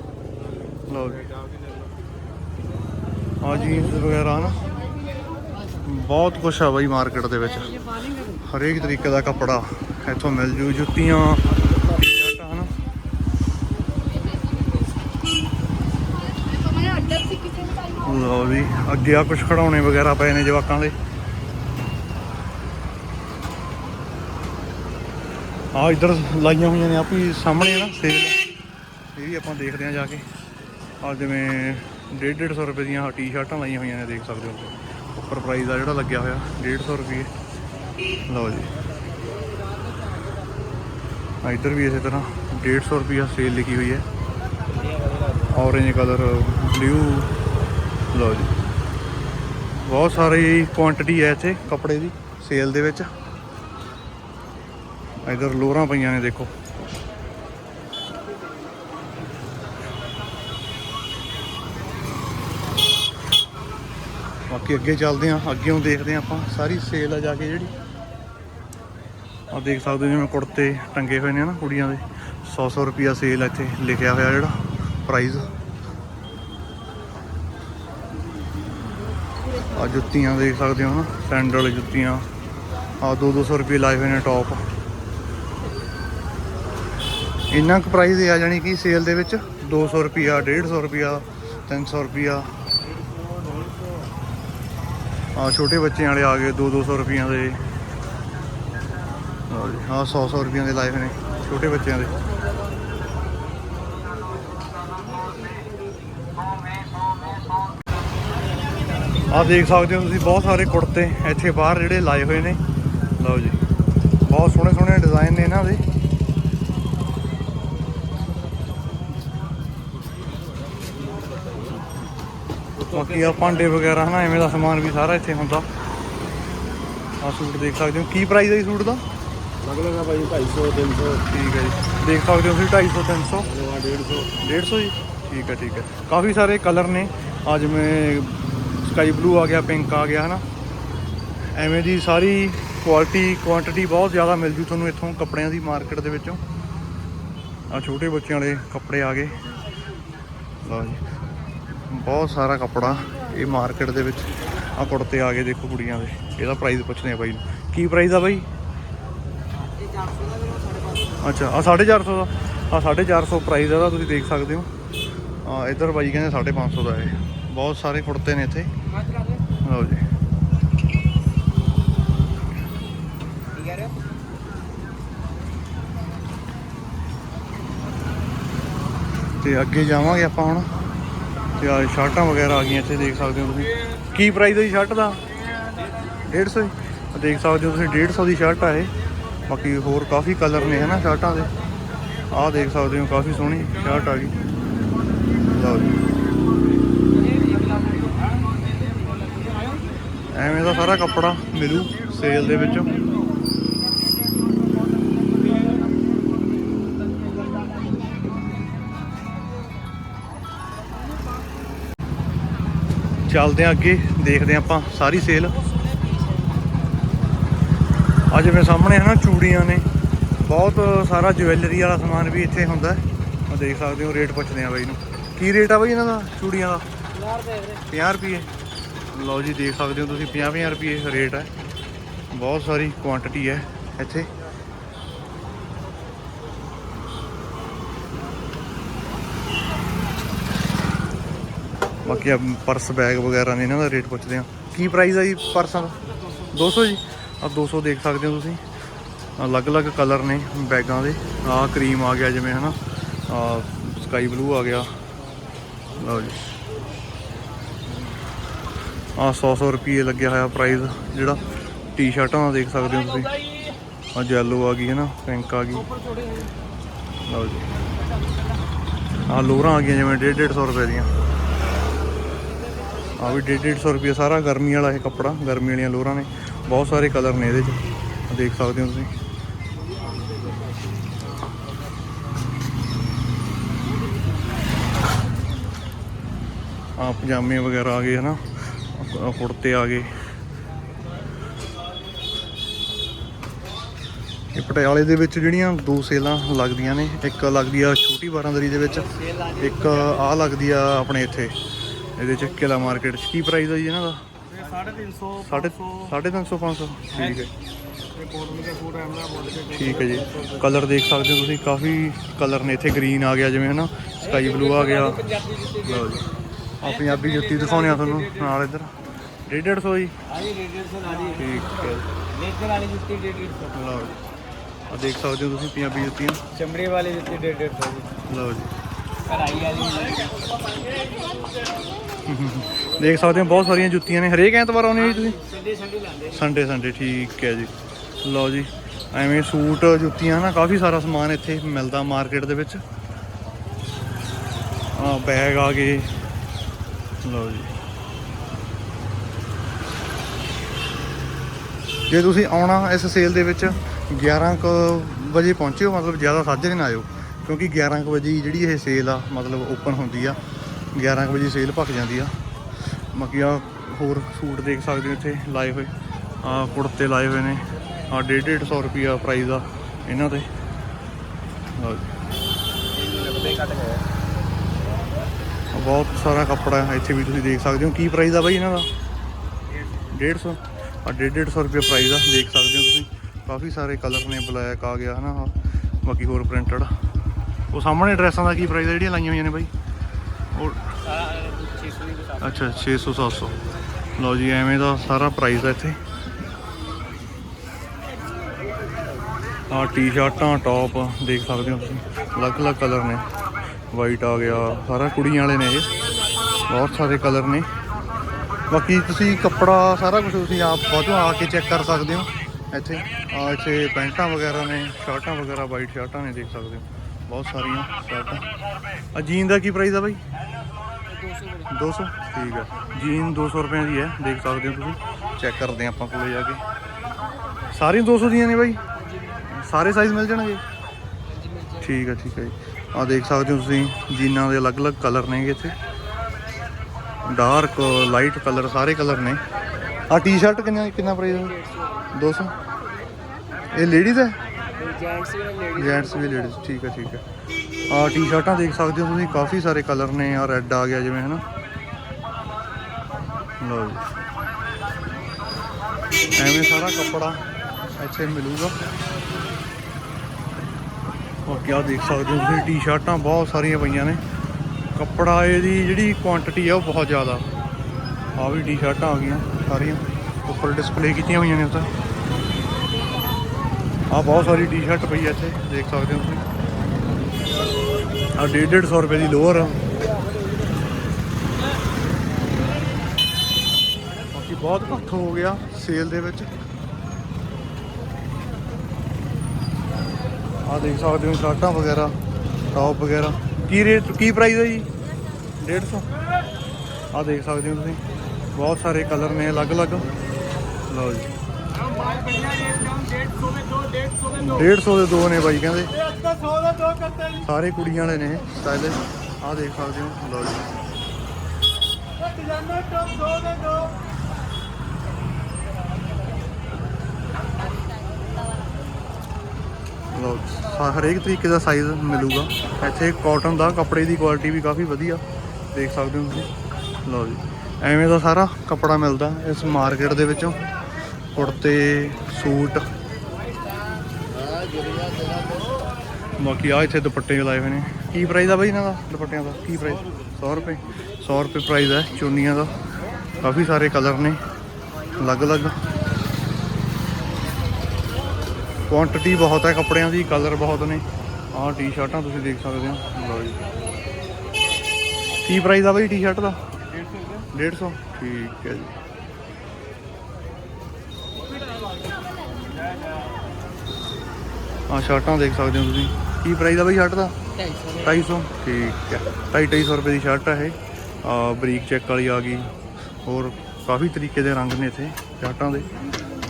ਲਓ ਜੀ। ਆ ਜੀਨਸ ਵਗੈਰਾ ਨਾ। ਬਹੁਤ ਕੁਛ ਆ ਬਾਈ ਮਾਰਕੀਟ ਦੇ ਵਿੱਚ। ਹਰੇਕ ਤਰੀਕੇ ਦਾ ਕੱਪੜਾ ਇੱਥੋਂ ਮਿਲ ਜੂ। ਜੁੱਤੀਆਂ ਟੀ-ਸ਼ਰਟਾਂ ਹਨਾ ਲਓ ਵੀ ਅੱਗੇ ਆ ਕੁਝ ਖੜਾਉਣੇ ਵਗੈਰਾ ਪਏ ਨੇ ਜਵਾਕਾਂ ਦੇ। ਆ ਇੱਧਰ ਲਾਈਆਂ ਹੋਈਆਂ ਨੇ ਆਪੀ ਸਾਹਮਣੇ ਨਾ ਸੇਲ ਇਹ ਵੀ ਆਪਾਂ ਦੇਖਦੇ ਆ ਜਾ ਕੇ। ਆ ਜਿਵੇਂ 1.5 150 ਰੁਪਏ ਦੀਆਂ ਟੀ-ਸ਼ਰਟਾਂ ਲਾਈਆਂ ਹੋਈਆਂ ਨੇ, ਦੇਖ ਸਕਦੇ ਹੋ ਉੱਪਰ ਪ੍ਰਾਈਸ ਆ ਜਿਹੜਾ ਲੱਗਿਆ ਹੋਇਆ 150 ਰੁਪਏ। ਲਓ ਜੀ। ਆ ਇੱਧਰ ਵੀ ਇਸੇ ਤਰ੍ਹਾਂ 150 ਰੁਪਿਆ ਸੇਲ ਲਿਖੀ ਹੋਈ ਹੈ। ਔਰੇਂਜ ਕਲਰ ਬਲੂ ਲਓ ਜੀ। ਬਹੁਤ ਸਾਰੀ ਕੁਆਂਟੀਟੀ ਹੈ ਇੱਥੇ ਕੱਪੜੇ ਦੀ ਸੇਲ ਦੇ ਵਿੱਚ। ਇਧਰ ਲੋਰਾਂ ਪਈਆਂ ਨੇ, ਦੇਖੋ। ਬਾਕੀ ਅੱਗੇ ਚੱਲਦੇ ਆਂ ਅੱਗੇੋਂ ਦੇਖਦੇ ਆਂ ਆਪਾਂ, ਸਾਰੀ ਸੇਲ ਆ ਜਾ ਕੇ ਜਿਹੜੀ। ਆ ਦੇਖ ਸਕਦੇ ਹੋ ਜਿਵੇਂ ਕੁੜਤੇ ਟੰਗੇ ਹੋਏ ਨੇ ਨਾ ਕੁੜੀਆਂ ਦੇ। 100 100 ਰੁਪਿਆ ਸੇਲ ਆ ਇੱਥੇ, ਲਿਖਿਆ ਹੋਇਆ ਜਿਹੜਾ ਪ੍ਰਾਈਸ ਆ ਜੁੱਤੀਆਂ ਦੇਖ ਸਕਦੇ ਹੋ ਨਾ ਸੈਂਡਲ ਜੁੱਤੀਆਂ। ਆ 2 200 ਰੁਪਏ ਲਾਏ ਹੋਏ ਨੇ ਟੌਪ ਇੰਨਾ ਕੁ ਪ੍ਰਾਈਸ ਆ, ਜਾਣੀ ਕਿ ਸੇਲ ਦੇ ਵਿੱਚ 200 ਰੁਪਿਆ 150 ਰੁਪਿਆ 300 ਰੁਪਿਆ ਆ ਛੋਟੇ ਬੱਚਿਆਂ ਵਾਲੇ ਆ ਗਏ 2 200 ਰੁਪਈਆਂ ਦੇ। ਲਓ ਜੀ ਹਾਂ 100 100 ਰੁਪਈਆਂ ਦੇ ਲਾਏ ਹੋਏ ਨੇ ਛੋਟੇ ਬੱਚਿਆਂ ਦੇ। ਆ ਦੇਖ ਸਕਦੇ ਹੋ ਤੁਸੀਂ, ਬਹੁਤ ਸਾਰੇ ਕੁੜਤੇ ਇੱਥੇ ਬਾਹਰ ਜਿਹੜੇ ਲਾਏ ਹੋਏ ਨੇ। ਲਓ ਜੀ, ਬਹੁਤ ਸੋਹਣੇ ਸੋਹਣੇ ਡਿਜ਼ਾਈਨ ਨੇ ਇਹਨਾਂ ਦੇ। ਬਾਕੀ ਆ ਭਾਂਡੇ ਵਗੈਰਾ ਹਨਾ ਐਵੇਂ ਦਾ ਸਮਾਨ ਵੀ ਸਾਰਾ ਇੱਥੇ ਹੁੰਦਾ। ਆ ਸੂਟ ਦੇਖ ਸਕਦੇ ਹੋ। ਕੀ ਪ੍ਰਾਈਸ ਹੈ ਸੂਟ ਦਾ? ਲੱਗ ਲੱਗਾ ਭਾਈ 250 300 ਠੀਕ ਹੈ ਜੀ। ਦੇਖ ਸਕਦੇ ਹੋ ਤੁਸੀਂ 250 300 150 150 ਜੀ? ਠੀਕ ਹੈ ਠੀਕ ਹੈ ਕਾਫੀ ਸਾਰੇ ਕਲਰ ਨੇ। ਆ ਜਿਵੇਂ ਸਕਾਈ ਬਲੂ ਆ ਗਿਆ ਪਿੰਕ ਆ ਗਿਆ ਹਨਾ। ਐਵੇਂ ਦੀ ਸਾਰੀ ਕੁਆਲਿਟੀ ਕੁਆਂਟੀਟੀ ਬਹੁਤ ਜ਼ਿਆਦਾ ਮਿਲ ਜੂ ਤੁਹਾਨੂੰ ਇੱਥੋਂ ਕੱਪੜਿਆਂ ਦੀ ਮਾਰਕੀਟ ਦੇ ਵਿੱਚੋਂ। ਆ ਛੋਟੇ ਬੱਚਿਆਂ ਵਾਲੇ ਕੱਪੜੇ ਆ ਗਏ। ਲਓ ਜੀ। ਬਹੁਤ ਸਾਰਾ ਕੱਪੜਾ ਇਹ ਮਾਰਕੀਟ ਦੇ ਵਿੱਚ ਆ ਕੁੜਤੇ ਆ ਗਏ ਦੇਖੋ ਕੁੜੀਆਂ ਦੇ। ਇਹਦਾ ਪ੍ਰਾਈਸ ਪੁੱਛਨੇ ਆ ਬਾਈ ਕੀ ਪ੍ਰਾਈਸ ਆ ਬਾਈ? ਅੱਛਾ ਆ 450 ਦਾ। ਆ 450 ਪ੍ਰਾਈਸ ਦਾ ਤੁਸੀਂ ਦੇਖ ਸਕਦੇ ਹੋ। ਆ ਇਧਰ ਬਾਈ ਕਹਿੰਦੇ 550 ਦਾ ਇਹ। ਬਹੁਤ ਸਾਰੇ ਕੁੜਤੇ ਨੇ ਇੱਥੇ। ਲਓ ਜੀ। ਤੇ ਅੱਗੇ ਜਾਵਾਂਗੇ ਆਪਾਂ ਹੁਣ। ਤੇ ਆ ਸ਼ਰਟਾਂ ਵਗੈਰਾ ਆ ਗਈਆਂ, ਇੱਥੇ ਦੇਖ ਸਕਦੇ ਹੋ ਤੁਸੀਂ। ਕੀ ਪ੍ਰਾਈਸ ਹੈ ਜੀ ਸ਼ਰਟ ਦਾ? 150 ਜੀ? ਆਹ ਦੇਖ ਸਕਦੇ ਹੋ ਤੁਸੀਂ 150 ਦੀ ਸ਼ਰਟ ਆ ਇਹ। ਬਾਕੀ ਹੋਰ ਕਾਫੀ ਕਲਰ ਨੇ ਹਨਾ ਸ਼ਰਟਾਂ ਦੇ। ਆਹ ਦੇਖ ਸਕਦੇ ਹੋ, ਕਾਫੀ ਸੋਹਣੀ ਸ਼ਰਟ ਆ ਗਈ। ਲਓ ਜੀ। ਐਵੇਂ ਦਾ ਸਾਰਾ ਕੱਪੜਾ ਮਿਲੂ ਸੇਲ ਦੇ ਵਿੱਚ। ਚੱਲਦੇ ਆ ਅੱਗੇ ਦੇਖਦੇ ਆ ਆਪਾਂ ਸਾਰੀ ਸੇਲ ਆ ਜਿਵੇਂ ਸਾਹਮਣੇ ਹੈ ਨਾ ਚੂੜੀਆਂ ਨੇ। ਬਹੁਤ ਸਾਰਾ ਜੁਐਲਰੀ ਵਾਲਾ ਸਮਾਨ ਵੀ ਇੱਥੇ ਹੁੰਦਾ ਆ ਦੇਖ ਸਕਦੇ ਹੋ ਰੇਟ ਪੁੱਛਦੇ ਆ ਬਾਈ ਨੂੰ। ਕੀ ਰੇਟ ਆ ਬਾਈ ਇਹਨਾਂ ਦਾ ਚੂੜੀਆਂ ਦਾ? 50 ਰੁਪਏ ਲਓ ਜੀ ਦੇਖ ਸਕਦੇ ਹੋ ਤੁਸੀਂ 50 50 ਰੁਪਏ ਰੇਟ ਹੈ। ਬਹੁਤ ਸਾਰੀ ਕੁਆਂਟੀਟੀ ਹੈ ਇੱਥੇ। ਬਾਕੀ ਆ ਪਰਸ ਬੈਗ ਵਗੈਰਾ ਨੇ ਇਹਨਾਂ ਦਾ ਰੇਟ ਪੁੱਛਦੇ ਆ ਕੀ ਪ੍ਰਾਈਸ ਆ ਜੀ ਪਰਸਾਂ ਦਾ? 200 ਜੀ? ਆ 200 ਦੇਖ ਸਕਦੇ ਹੋ ਤੁਸੀਂ। ਅਲੱਗ-ਅਲੱਗ ਕਲਰ ਨੇ ਬੈਗਾਂ ਦੇ। ਆ ਕਰੀਮ ਆ ਗਿਆ ਜਿਵੇਂ, ਹਨਾ? ਆ ਸਕਾਈ ਬਲੂ ਆ ਗਿਆ। ਲਓ ਜੀ। ਆ 100 ਰੁਪਏ ਲੱਗਿਆ ਹੋਇਆ ਪ੍ਰਾਈਸ ਜਿਹੜਾ ਟੀ-ਸ਼ਰਟਾਂ ਦਾ ਦੇਖ ਸਕਦੇ ਹੋ ਤੁਸੀਂ। ਆ ਜੈਲੋ ਆ ਗਈ ਹੈ ਨਾ ਪਿੰਕ ਆ ਗਈ। ਲਓ ਜੀ। ਆ ਲੋਰਾਂ ਆ ਗਈਆਂ ਜਿਵੇਂ 150 150 ਰੁਪਏ ਦੀਆਂ। ਆ ਵੀ 150 ਰੁਪਏ ਸਾਰਾ ਗਰਮੀ ਵਾਲਾ ਇਹ ਕੱਪੜਾ, ਗਰਮੀ ਵਾਲੀਆਂ ਲੋਰਾਂ ਨੇ। ਬਹੁਤ ਸਾਰੇ ਕਲਰ ਨੇ ਇਹਦੇ 'ਚ। ਦੇਖ ਸਕਦੇ ਹੋ ਤੁਸੀਂ। ਆ ਪਜਾਮੇ ਵਗੈਰਾ ਆ ਗਏ, ਹਨਾ? ਆਹ ਕੁੜਤੇ ਆ ਗਏ। ਇਹ ਪਟਿਆਲੇ ਦੇ ਵਿੱਚ ਜਿਹੜੀਆਂ ਦੋ ਸੇਲਾਂ ਲੱਗਦੀਆਂ ਨੇ, ਇੱਕ ਲੱਗਦੀ ਆ ਛੋਟੀ ਬਾਰਾਂਦਰੀ ਦੇ ਵਿੱਚ, ਇੱਕ ਆ ਲੱਗਦੀ ਆ ਆਪਣੇ ਇੱਥੇ। ਇਹਦੇ ਚ ਕਿਲਾ ਮਾਰਕੀਟ ਚ ਕੀ ਪ੍ਰਾਈਸ ਆ ਜੀ ਇਹਨਾਂ ਦਾ? 350 ਸਾਢੇ ਸਾਢੇ ਤਿੰਨ ਸੌ ਪੰਜ ਸੌ। ਠੀਕ ਹੈ। ਠੀਕ ਹੈ ਜੀ। ਕਲਰ ਦੇਖ ਸਕਦੇ ਹੋ ਤੁਸੀਂ ਕਾਫੀ ਕਲਰ ਨੇ ਇੱਥੇ ਗ੍ਰੀਨ ਆ ਗਿਆ ਜਿਵੇਂ ਹਨਾ? ਸਕਾਈ ਬਲੂ ਆ ਗਿਆ। ਲਓ ਜੀ। ਆ ਪੰਜਾਬੀ ਜੁੱਤੀ ਦਿਖਾਉਣੇ ਆ ਤੁਹਾਨੂੰ ਨਾਲ ਇੱਧਰ। 150 ਜੀ। ਆਜੀ 150 ਨਾਲੀ ਠੀਕ ਹੈ। ਲੇਜ਼ਰ ਵਾਲੀ ਜੁੱਤੀ 150 ਲਓ ਜੀ। ਆ ਦੇਖ ਸਕਦੇ ਹੋ ਤੁਸੀਂ ਪੰਜਾਬੀ ਜੁੱਤੀਆਂ। ਚਮੜੀ ਵਾਲੀ ਜੁੱਤੀ 150 ਲਓ ਜੀ। ਕਢਾਈ ਵਾਲੀ ਦੇਖ ਸਕਦੇ ਹੋ, ਬਹੁਤ ਸਾਰੀਆਂ ਜੁੱਤੀਆਂ ਨੇ। ਹਰੇਕ ਐਤਵਾਰ ਆਉਂਦੇ ਜੀ ਤੁਸੀਂ? ਸੰਡੇ ਸੰਡੇ ਠੀਕ ਹੈ ਜੀ। ਲਓ ਜੀ, ਐਵੇਂ ਸੂਟ, ਜੁੱਤੀਆਂ ਨਾ, ਕਾਫੀ ਸਾਰਾ ਸਮਾਨ ਇੱਥੇ ਮਿਲਦਾ ਮਾਰਕੀਟ ਦੇ ਵਿੱਚ। ਆ ਬੈਗ ਆ ਗਏ। ਲਓ ਜੀ। ਜੇ ਤੁਸੀਂ ਆਉਣਾ ਇਸ ਸੇਲ ਦੇ ਵਿੱਚ 11 ਕੁ ਵਜੇ ਪਹੁੰਚਿਓ ਮਤਲਬ ਜ਼ਿਆਦਾ ਸਾਜਰੇ ਨਾ ਆਇਓ। ਕਿਉਂਕਿ 11 ਕੁ ਵਜੇ ਜਿਹੜੀ ਇਹ ਸੇਲ ਆ, ਮਤਲਬ ਓਪਨ ਹੁੰਦੀ ਆ 11 ਕੁ ਵਜੇ ਸੇਲ ਭੱਖ ਜਾਂਦੀ ਆ। ਬਾਕੀ ਆ ਹੋਰ ਸੂਟ ਦੇਖ ਸਕਦੇ ਹੋ ਇੱਥੇ ਲਾਏ ਹੋਏ। ਆ ਕੁੜਤੇ ਲਾਏ ਹੋਏ ਨੇ। ਆ 150 ਰੁਪਿਆ ਪ੍ਰਾਈਸ ਆ ਇਹਨਾਂ ਤੇ। ਲਓ ਜੀ। ਬਹੁਤ ਸਾਰਾ ਕੱਪੜਾ ਹੈ ਇੱਥੇ ਵੀ ਤੁਸੀਂ ਦੇਖ ਸਕਦੇ ਹੋ। ਕੀ ਪ੍ਰਾਈਸ ਆ ਬਾਈ ਇਹਨਾਂ ਦਾ? 150 ਆ 150 ਰੁਪਏ ਪ੍ਰਾਈਸ ਆ, ਦੇਖ ਸਕਦੇ ਹੋ ਤੁਸੀਂ। ਕਾਫੀ ਸਾਰੇ ਕਲਰ ਨੇ ਬਲੈਕ ਆ ਗਿਆ ਹਨਾ, ਆਹ। ਬਾਕੀ ਹੋਰ ਪ੍ਰਿੰਟਡ ਉਹ ਸਾਹਮਣੇ ਡਰੈਸਾਂ ਦਾ ਕੀ ਪ੍ਰਾਈਸ ਹੈ ਜਿਹੜੀਆਂ ਲਾਈਆਂ ਹੋਈਆਂ ਨੇ ਬਾਈ? ਉਹ ਸਾਰਾ 600 ਦੀ ਬਤਾ ਅੱਛਾ 600 700 ਲਓ ਜੀ, ਐਵੇਂ ਦਾ ਸਾਰਾ ਪ੍ਰਾਈਸ ਹੈ ਇੱਥੇ। ਆ ਟੀ-ਸ਼ਰਟਾਂ ਟੌਪ ਦੇਖ ਸਕਦੇ ਹੋ ਤੁਸੀਂ। ਅਲੱਗ-ਅਲੱਗ ਕਲਰ ਨੇ। ਵਾਈਟ ਆ ਗਿਆ, ਸਾਰਾ ਕੁੜੀਆਂ ਵਾਲੇ ਨੇ ਇਹ। ਬਹੁਤ ਸਾਰੇ ਕਲਰ ਨੇ। ਬਾਕੀ ਤੁਸੀਂ ਕੱਪੜਾ, ਸਾਰਾ ਕੁਝ ਤੁਸੀਂ ਆਪ ਬਾਅਦੋਂ ਆ ਕੇ ਚੈੱਕ ਕਰ ਸਕਦੇ ਹੋ। ਇੱਥੇ ਆ ਇੱਥੇ ਪੈਂਟਾਂ ਵਗੈਰਾ ਨੇ, ਸ਼ਰਟਾਂ ਵਗੈਰਾ ਵਾਈਟ ਸ਼ਰਟਾਂ ਨੇ, ਦੇਖ ਸਕਦੇ ਹੋ। ਬਹੁਤ ਸਾਰੀਆਂ ਸ਼ਰਟਾਂ। ਆ ਜੀਨ ਦਾ ਕੀ ਪ੍ਰਾਈਸ ਆ ਬਾਈ? 200 ਠੀਕ ਹੈ ਜੀਨ 200 ਰੁਪਏ ਦੀ ਹੈ ਦੇਖ ਸਕਦੇ ਹੋ ਤੁਸੀਂ। ਚੈੱਕ ਕਰਦੇ ਹਾਂ ਆਪਾਂ ਕੋਲੇ ਜਾ ਕੇ। ਸਾਰੀਆਂ 200 ਦੀਆਂ ਨੇ ਬਾਈ? ਸਾਰੇ ਸਾਈਜ਼ ਮਿਲ ਜਾਣਗੇ? ਠੀਕ ਹੈ ਠੀਕ ਹੈ ਜੀ। ਆ ਦੇਖ ਸਕਦੇ ਹੋ ਤੁਸੀਂ ਜੀਨਾਂ ਦੇ ਅਲੱਗ-ਅਲੱਗ ਕਲਰ ਨੇਗੇ ਇੱਥੇ। ਡਾਰਕ ਲਾਈਟ ਕਲਰ ਸਾਰੇ ਕਲਰ ਨੇ। ਆ ਟੀ-ਸ਼ਰਟ ਕਿੰਨਾ ਕਿੰਨਾ ਪ੍ਰਾਈਸ ਹੈ 200 ਇਹ ਲੇਡੀਜ਼ ਹੈ ਜੈਂਟਸ ਵੀ ਲੇਡੀ ਜੈਂਟਸ ਵੀ ਲੇਡੀਜ਼ ਠੀਕ ਹੈ ਠੀਕ ਹੈ ਆ ਟੀ-ਸ਼ਰਟਾਂ ਦੇਖ ਸਕਦੇ ਹੋ ਤੁਸੀਂ ਕਾਫੀ ਸਾਰੇ ਕਲਰ ਨੇ ਆ ਰੈੱਡ ਆ ਗਿਆ ਜਿਵੇਂ ਲਓ ਜੀ। ਐਵੇਂ ਸਾਰਾ ਕੱਪੜਾ ਇੱਥੇ ਮਿਲੂਗਾ। ਔਰ ਕਿਆ ਦੇਖ ਸਕਦੇ ਹੋ ਤੁਸੀਂ ਟੀ-ਸ਼ਰਟਾਂ ਬਹੁਤ ਸਾਰੀਆਂ ਪਈਆਂ ਨੇ। ਕੱਪੜਾ ਇਹਦੀ ਜਿਹੜੀ ਕੁਆਂਟੀਟੀ ਆ ਉਹ ਬਹੁਤ ਜ਼ਿਆਦਾ। ਆ ਵੀ ਟੀ-ਸ਼ਰਟਾਂ ਆ ਗਈਆਂ ਸਾਰੀਆਂ। ਉੱਪਰ ਡਿਸਪਲੇ ਕੀਤੀਆਂ ਹੋਈਆਂ ਨੇ ਉੱਤੇ ਆ ਬਹੁਤ ਸਾਰੀ ਟੀ-ਸ਼ਰਟ ਪਈ ਹੈ ਇੱਥੇ, ਦੇਖ ਸਕਦੇ ਹੋ ਤੁਸੀਂ। ਆ 150 ਰੁਪਏ ਦੀ ਲੋਅਰ ਆ। ਬਾਕੀ ਬਹੁਤ ਘੱਟ ਹੋ ਗਿਆ ਸੇਲ ਦੇ ਵਿੱਚ। ਆ ਦੇਖ ਸਕਦੇ ਹੋ ਸ਼ਰਟਾਂ ਵਗੈਰਾ, ਟੌਪ ਵਗੈਰਾ। ਕੀ ਰੇਟ ਕੀ ਪ੍ਰਾਈਸ ਹੈ ਜੀ? 150 ਆ ਦੇਖ ਸਕਦੇ ਹੋ ਤੁਸੀਂ। ਬਹੁਤ ਸਾਰੇ ਕਲਰ ਨੇ ਅਲੱਗ-ਅਲੱਗ। ਲਓ ਜੀ। 150 ਦੇ ਦੋ ਨੇ ਬਾਈ ਕਹਿੰਦੇ। ਸਾਰੇ ਕੁੜੀਆਂ ਵਾਲੇ ਨੇ ਸਟਾਈਲ ਆ ਦੇਖ ਸਕਦੇ ਹੋ ਲਓ ਜੀ। ਲਓ ਸਾ- ਹਰੇਕ ਤਰੀਕੇ ਦਾ ਸਾਈਜ਼ ਮਿਲੂਗਾ। ਇੱਥੇ ਕਾਟਨ ਦਾ ਕੱਪੜੇ ਦੀ ਕੁਆਲਿਟੀ ਵੀ ਕਾਫੀ ਵਧੀਆ। ਦੇਖ ਸਕਦੇ ਹੋ ਤੁਸੀਂ। ਲਓ ਜੀ ਐਵੇਂ ਦਾ ਸਾਰਾ ਕੱਪੜਾ ਮਿਲਦਾ ਇਸ ਮਾਰਕੀਟ ਦੇ ਵਿੱਚੋਂ। ਕੁੜਤੇ, ਸੂਟ। ਬਾਕੀ ਆ ਇੱਥੇ ਦੁਪੱਟੇ ਲਾਏ ਹੋਏ ਨੇ। ਕੀ ਪ੍ਰਾਈਸ ਆ ਬਾਈ ਇਹਨਾਂ ਦਾ ਦੁਪੱਟਿਆਂ ਦਾ? ਕੀ ਪ੍ਰਾਈਸ 100 ਰੁਪਏ। 100 ਰੁਪਏ ਪ੍ਰਾਈਸ ਹੈ ਚੁੰਨੀਆਂ ਦਾ। ਕਾਫੀ ਸਾਰੇ ਕਲਰ ਨੇ। ਅਲੱਗ-ਅਲੱਗ। ਕੁਆਂਟੀਟੀ ਬਹੁਤ ਹੈ ਕੱਪੜਿਆਂ ਦੀ ਕਲਰ ਬਹੁਤ ਨੇ। ਆਹ ਟੀ-ਸ਼ਰਟਾਂ ਤੁਸੀਂ ਦੇਖ ਸਕਦੇ ਹੋ। ਲਓ ਜੀ। ਕੀ ਪ੍ਰਾਈਸ ਆ ਬਾਈ ਟੀ-ਸ਼ਰਟ ਦਾ? 150 ਠੀਕ ਹੈ ਜੀ। ਆ ਸ਼ਰਟਾਂ ਦੇਖ ਸਕਦੇ ਹੋ ਤੁਸੀਂ। ਕੀ ਪ੍ਰਾਈਸ ਆ ਬਾਈ ਸ਼ਰਟ ਦਾ? 250 ਠੀਕ ਹੈ। 250 ਰੁਪਏ ਦੀ ਸ਼ਰਟ ਹੈ ਇਹ। ਆ ਬਰੀਕ ਚੈੱਕ ਵਾਲੀ ਆ ਗਈ। ਹੋਰ ਕਾਫੀ ਤਰੀਕੇ ਦੇ ਰੰਗ ਨੇ ਇੱਥੇ ਸ਼ਰਟਾਂ ਦੇ।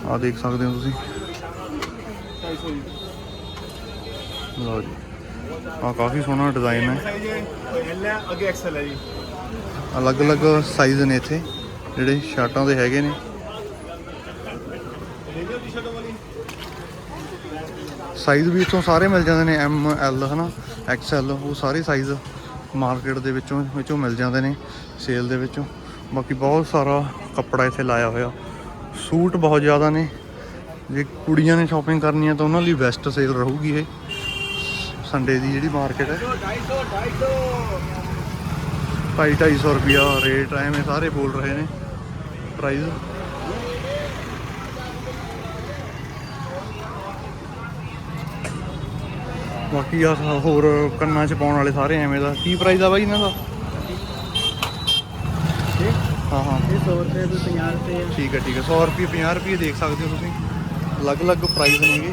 ਆ ਦੇਖ ਸਕਦੇ ਹੋ ਤੁਸੀਂ। ਲਓ ਜੀ। ਆ ਕਾਫੀ ਸੋਹਣਾ ਡਿਜ਼ਾਈਨ ਹੈ। ਐਲ ਹੈ ਅੱਗੇ ਐਕਸਲ ਹੈ ਜੀ। ਅਲੱਗ-ਅਲੱਗ ਸਾਈਜ਼ ਨੇ ਇੱਥੇ। ਜਿਹੜੇ ਸ਼ਰਟਾਂ ਦੇ ਹੈਗੇ ਨੇ। ਸਾਈਜ਼ ਵੀ ਇੱਥੋਂ ਸਾਰੇ ਮਿਲ ਜਾਂਦੇ ਨੇ ਐਮ ਐਲ ਹਨਾ ਐਕਸਐਲ ਉਹ ਸਾਰੇ ਸਾਈਜ਼ ਮਾਰਕੀਟ ਦੇ ਵਿੱਚੋਂ ਵਿੱਚੋਂ ਮਿਲ ਜਾਂਦੇ ਨੇ ਸੇਲ ਦੇ ਵਿੱਚੋਂ। ਬਾਕੀ ਬਹੁਤ ਸਾਰਾ ਕੱਪੜਾ ਇੱਥੇ ਲਾਇਆ ਹੋਇਆ। ਸੂਟ ਬਹੁਤ ਜ਼ਿਆਦਾ ਨੇ। ਜੇ ਕੁੜੀਆਂ ਨੇ ਸ਼ਾਪਿੰਗ ਕਰਨੀ ਹੈ ਤਾਂ ਉਹਨਾਂ ਲਈ ਬੈਸਟ ਸੇਲ ਰਹੂਗੀ ਇਹ। ਸੰਡੇ ਦੀ ਜਿਹੜੀ ਮਾਰਕੀਟ ਹੈ। 250 250 ਰੁਪਿਆ ਰੇਟ ਐਵੇਂ ਸਾਰੇ ਬੋਲ ਰਹੇ ਨੇ। ਪ੍ਰਾਈਸ ਬਾਕੀ ਆ ਹੋਰ ਕੰਨਾਂ 'ਚ ਪਾਉਣ ਵਾਲੇ ਸਾਰੇ ਐਵੇਂ ਦਾ। ਕੀ ਪ੍ਰਾਈਸ ਆ ਬਾਈ ਇਹਨਾਂ ਦਾ? ਹਾਂ ਹਾਂ। ਇਹ 100 ਰੁਪਏ ਤੋਂ 50 ਰੁਪਏ ਠੀਕ ਹੈ ਠੀਕ ਹੈ। 100 ਰੁਪਏ 50 ਰੁਪਏ ਦੇਖ ਸਕਦੇ ਹੋ ਤੁਸੀਂ। ਅਲੱਗ-ਅਲੱਗ ਪ੍ਰਾਈਸ ਨੇਗੇ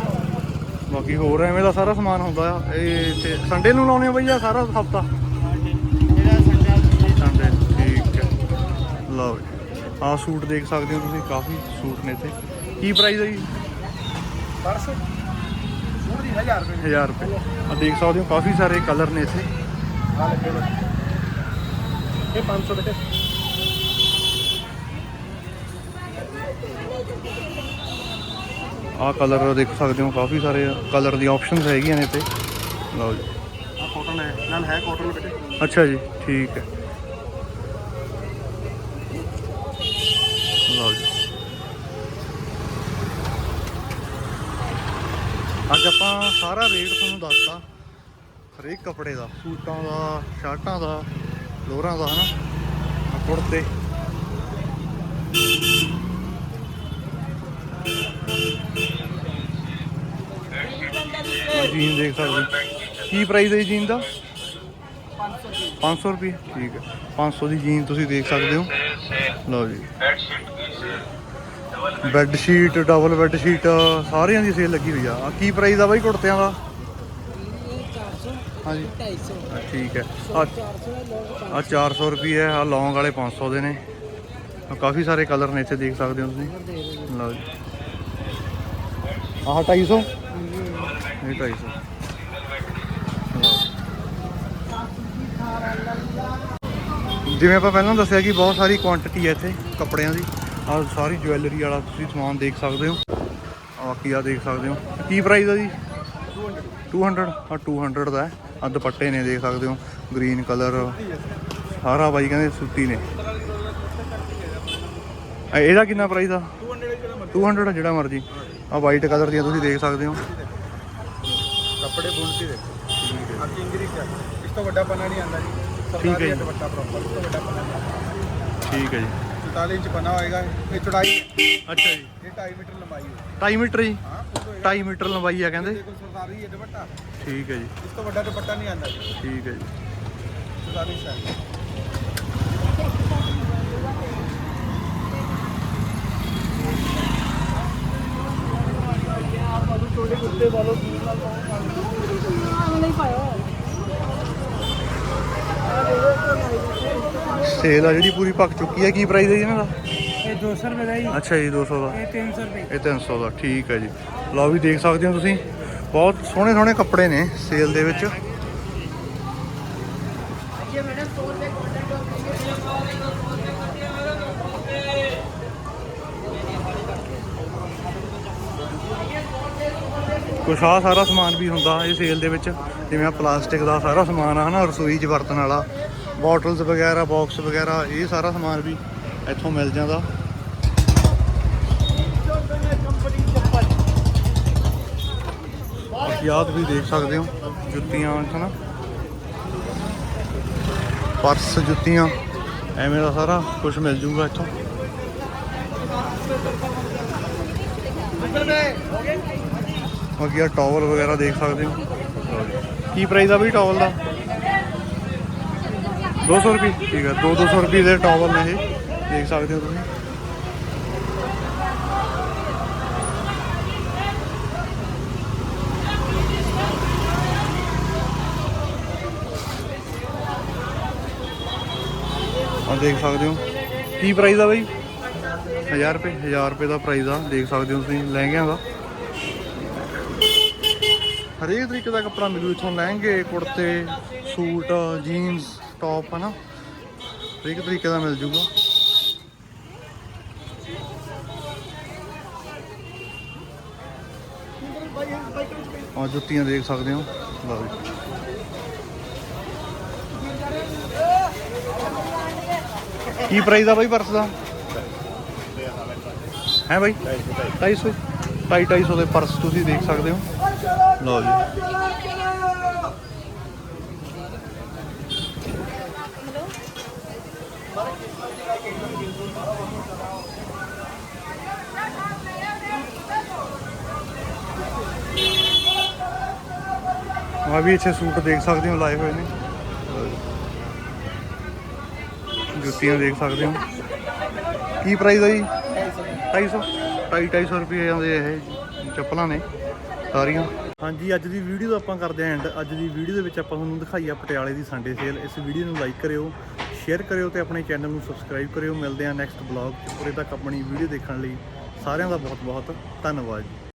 ਬਾਕੀ ਹੋਰ ਐਵੇਂ ਦਾ ਸਾਰਾ ਸਮਾਨ ਹੁੰਦਾ ਆ। ਇਹ ਤੇ ਸੰਡੇ ਨੂੰ ਲਾਉਣੇ ਆ ਬਈ ਆ ਸਾਰਾ ਹਫਤਾ? ਸੰਡੇ ਠੀਕ ਹੈ। ਲਓ ਆਹ ਸੂਟ ਦੇਖ ਸਕਦੇ ਹੋ ਤੁਸੀਂ ਕਾਫੀ ਸੂਟ ਨੇ ਇੱਥੇ। ਕੀ ਪ੍ਰਾਈਸ ਹੈ ਜੀ? 1000 ਰੁਪਏ। 1000 ਰੁਪਏ। ਆ ਦੇਖ ਸਕਦੇ ਹੋ ਕਾਫੀ ਸਾਰੇ ਕਲਰ ਨੇ ਇੱਥੇ। ਆ ਲੱਗੇ ਨੇ ਇਹ 500 ਬੇਟੇ ਆਹ ਕਲਰ ਦੇਖ ਸਕਦੇ ਹੋ ਕਾਫੀ ਸਾਰੇ ਕਲਰ ਦੀਆਂ ਆਪਸ਼ਨਸ ਹੈਗੀਆਂ ਨੇ ਇੱਥੇ। ਲਓ ਜੀ। ਆ ਕਾਟਨ ਹੈ। ਨਾਲ ਹੈ ਕਾਟਨ ਬੇਟੇ। ਅੱਛਾ ਜੀ ਠੀਕ ਹੈ ਲਓ ਜੀ ਅੱਜ ਆਪਾਂ ਸਾਰਾ ਰੇਟ ਤੁਹਾਨੂੰ ਦੱਸਤਾ। ਹਰੇਕ ਕੱਪੜੇ ਦਾ, ਸੂਟਾਂ ਦਾ, ਸ਼ਰਟਾਂ ਦਾ, ਲੋਰਾਂ ਦਾ, ਹਨਾ? ਆਹ ਕੁੜਤੇ। ਜੀਨ ਦੇਖ ਸਕਦੇ ਹੋ। ਕੀ ਪ੍ਰਾਈਸ ਹੈ ਜੀਨ ਦਾ? 500 ਰੁਪਏ। ਠੀਕ ਹੈ। 500 ਦੀ ਜੀਨ ਤੁਸੀਂ ਦੇਖ ਸਕਦੇ ਹੋ। ਲਓ ਜੀ। Bed sheet double bed sheet ਸਾਰਿਆਂ ਦੀ ਸੇਲ ਲੱਗੀ ਹੋਈ ਆ। ਆ ਕੀ ਪ੍ਰਾਈਸ ਆ ਬਾਈ ਕੁੜਤਿਆਂ ਦਾ? ਹਾਂਜੀ। ਆ, ਠੀਕ ਹੈ। ਆ ਆ 400 ਰੁਪਏ ਹੈ। ਆ ਲੌਂਗ ਵਾਲੇ 500 ਦੇ ਨੇ। ਕਾਫੀ ਸਾਰੇ ਕਲਰ ਨੇ ਇੱਥੇ ਦੇਖ ਸਕਦੇ ਹੋ ਤੁਸੀਂ। ਲਓ ਜੀ। ਆਹ 250 ਇਹ 250 ਲਓ ਜਿਵੇਂ ਆਪਾਂ ਪਹਿਲਾਂ ਦੱਸਿਆ ਕਿ ਬਹੁਤ ਸਾਰੀ ਕੁਆਂਟੀਟੀ ਹੈ ਇੱਥੇ ਕੱਪੜਿਆਂ ਦੀ। ਆਹ ਸਾਰੀ ਜੁਐਲਰੀ ਵਾਲਾ ਤੁਸੀਂ ਸਮਾਨ ਦੇਖ ਸਕਦੇ ਹੋ। ਆਹ ਬਾਕੀ ਆ ਦੇਖ ਸਕਦੇ ਹੋ। ਕੀ ਪ੍ਰਾਈਸ ਆ ਜੀ? 200 ਆ 200 ਦਾ ਹੈ। ਆ ਦੁਪੱਟੇ ਨੇ ਦੇਖ ਸਕਦੇ ਹੋ। ਗ੍ਰੀਨ ਕਲਰ ਸਾਰਾ ਬਾਈ ਕਹਿੰਦੇ ਸੂਤੀ ਨੇ। ਆ ਇਹਦਾ ਕਿੰਨਾ ਪ੍ਰਾਈਸ ਆ? 200 ਆ ਜਿਹੜਾ ਮਰਜ਼ੀ। ਆ ਵਾਈਟ ਕਲਰ ਦੀਆਂ ਤੁਸੀਂ ਦੇਖ ਸਕਦੇ ਹੋ। ਕੱਪੜੇ ਬੁਣਤੀ ਦੇਖੋ। ਆ ਕਿੰਗਰੀ ਚ ਇਸ ਤੋਂ ਵੱਡਾ ਪੰਨਾ ਨਹੀਂ ਆਂਦਾ ਜੀ। ਠੀਕ ਹੈ ਜੀ। ਦੁਪੱਟਾ ਪ੍ਰੋਪਰ ਇਸ ਤੋਂ ਵੱਡਾ ਪੰਨਾ। ਠੀਕ ਹੈ ਜੀ। 45 ਇੰਚ ਬਣਾ ਹੋਏਗਾ। ਇਹ ਚੌੜਾਈ ਹੈ। ਅੱਛਾ ਜੀ। ਇਹ 2.5 ਮੀਟਰ ਲੰਬਾਈ ਹੈ। 2.5 ਮੀਟਰ ਜੀ? ਹਾਂ ਫੁੱਲ ਹੋਏਗਾ 2.5 ਮੀਟਰ ਲੰਬਾਈ ਆ ਕਹਿੰਦੇ? ਦੇਖੋ ਸਰਦਾਰੀ ਹੈ ਦੁਪੱਟਾ। ਠੀਕ ਹੈ ਜੀ। ਇਸ ਤੋਂ ਵੱਡਾ ਦੁਪੱਟਾ ਨਹੀਂ ਆਉਂਦਾ ਜੀ। ਠੀਕ ਹੈ ਜੀ। ਸਰਦਾਰੀ ਸਟਾਈਲ ਸੇਲ ਆ ਜਿਹੜੀ ਪੂਰੀ ਪੱਕ ਚੁੱਕੀ ਹੈ ਕੀ ਪ੍ਰਾਈਸ ਹੈ ਜੀ ਇਹਨਾਂ ਦਾ? ਇਹ 200 ਰੁਪਏ ਦਾ ਜੀ। ਅੱਛਾ ਜੀ 200 ਦਾ। ਇਹ 300 ਰੁਪਏ। ਇਹ 300 ਦਾ ਠੀਕ ਹੈ ਜੀ। ਲਓ ਵੀ ਦੇਖ ਸਕਦੇ ਹੋ ਤੁਸੀਂ ਬਹੁਤ ਸੋਹਣੇ ਸੋਹਣੇ ਕੱਪੜੇ ਨੇ ਸੇਲ ਦੇ ਵਿੱਚ। ਕੁਛ ਆਹ ਸਾਰਾ ਸਮਾਨ ਵੀ ਹੁੰਦਾ ਇਹ ਸੇਲ ਦੇ ਵਿੱਚ ਜਿਵੇਂ ਆ ਪਲਾਸਟਿਕ ਦਾ ਸਾਰਾ ਸਮਾਨ ਆ ਹਨਾ ਰਸੋਈ 'ਚ ਵਰਤਣ ਵਾਲਾ। ਬੋਟਲਸ ਵਗੈਰਾ ਬਾਕਸ ਵਗੈਰਾ, ਇਹ ਸਾਰਾ ਸਮਾਨ ਵੀ ਇੱਥੋਂ ਮਿਲ ਜਾਂਦਾ। ਯਾਦ ਵੀ ਦੇਖ ਸਕਦੇ ਹੋ, ਜੁੱਤੀਆਂ ਹਨਾ। ਪਰਸ, ਜੁੱਤੀਆਂ, ਐਵੇਂ ਦਾ ਸਾਰਾ ਕੁਝ ਮਿਲ ਜੂਗਾ ਇੱਥੋਂ। ਬਾਕੀ ਆ ਟਾਵਲ ਵਗੈਰਾ ਦੇਖ ਸਕਦੇ ਹੋ। ਕੀ ਪ੍ਰਾਈਸ ਆ ਵੀ ਟਾਵਲ ਦਾ? 200 ਰੁਪਏ। ਠੀਕ ਹੈ 2 200 ਰੁਪਏ ਦੇ ਟਾਵਲ ਨੇ ਇਹ। ਦੇਖ ਸਕਦੇ ਹੋ ਤੁਸੀਂ। ਆ ਦੇਖ ਸਕਦੇ ਹੋ। ਕੀ ਪ੍ਰਾਈਸ ਆ ਬਾਈ? 1000 ਰੁਪਏ 1000 ਰੁਪਏ ਦਾ ਪ੍ਰਾਈਸ ਆ। ਦੇਖ ਸਕਦੇ ਹੋ ਤੁਸੀਂ ਲਹਿੰਗਿਆਂ ਦਾ। ਹਰੇਕ ਤਰੀਕੇ ਦਾ ਕੱਪੜਾ ਮਿਲੂ ਇਥੋਂ। ਲਹਿੰਗੇ, ਕੁੜਤੇ, ਸੂਟ ਜੀਨਸ ਟੌਪ ਹਨਾ ਹਰੇਕ ਤਰੀਕੇ ਦਾ ਮਿਲ ਜੂਗਾ। ਆ ਜੁੱਤੀਆਂ ਦੇਖ ਸਕਦੇ ਹੋ। ਲਓ ਜੀ। ਕੀ ਪ੍ਰਾਈਸ ਆ ਬਾਈ ਪਰਸ ਦਾ? ਹੈ ਬਾਈ? 250 250 ਦੇ ਪਰਸ ਤੁਸੀਂ ਦੇਖ ਸਕਦੇ ਹੋ। ਲਓ ਜੀ। ਆ ਵੀ ਇੱਥੇ ਸੂਟ ਦੇਖ ਸਕਦੇ ਹੋ, ਲਾਏ ਹੋਏ ਨੇ। ਲਓ ਜੀ। ਜੁੱਤੀਆਂ ਦੇਖ ਸਕਦੇ ਹੋ। ਕੀ ਪ੍ਰਾਈਸ ਹੈ ਜੀ? 250 250 ਰੁਪਏ ਆਉਂਦੇ ਇਹ ਚੱਪਲਾਂ ਨੇ, ਸਾਰੀਆਂ। ਹਾਂਜੀ, ਅੱਜ ਦੀ ਵੀਡੀਓ ਆਪਾਂ ਕਰਦੇ ਆਂ ਐਂਡ ਅੱਜ ਦੀ ਵੀਡੀਓ ਦੇ ਵਿੱਚ ਆਪਾਂ ਤੁਹਾਨੂੰ ਦਿਖਾਈ ਆ ਪਟਿਆਲੇ ਦੀ ਸੰਡੇ ਸੇਲ ਇਸ ਵੀਡੀਓ ਨੂੰ ਲਾਈਕ ਕਰਿਓ ਸ਼ੇਅਰ ਕਰਿਓ ਤੇ ਆਪਣੇ ਚੈਨਲ ਨੂੰ ਸਬਸਕ੍ਰਾਈਬ ਕਰਿਓ। ਮਿਲਦੇ ਆਂ ਨੈਕਸਟ ਬਲੌਗ ਚ। ਉਰੇ ਤੱਕ ਆਪਣੀ ਵੀਡੀਓ ਦੇਖਣ ਲਈ ਸਾਰਿਆਂ ਦਾ ਬਹੁਤ ਬਹੁਤ ਧੰਨਵਾਦ। ਜੀ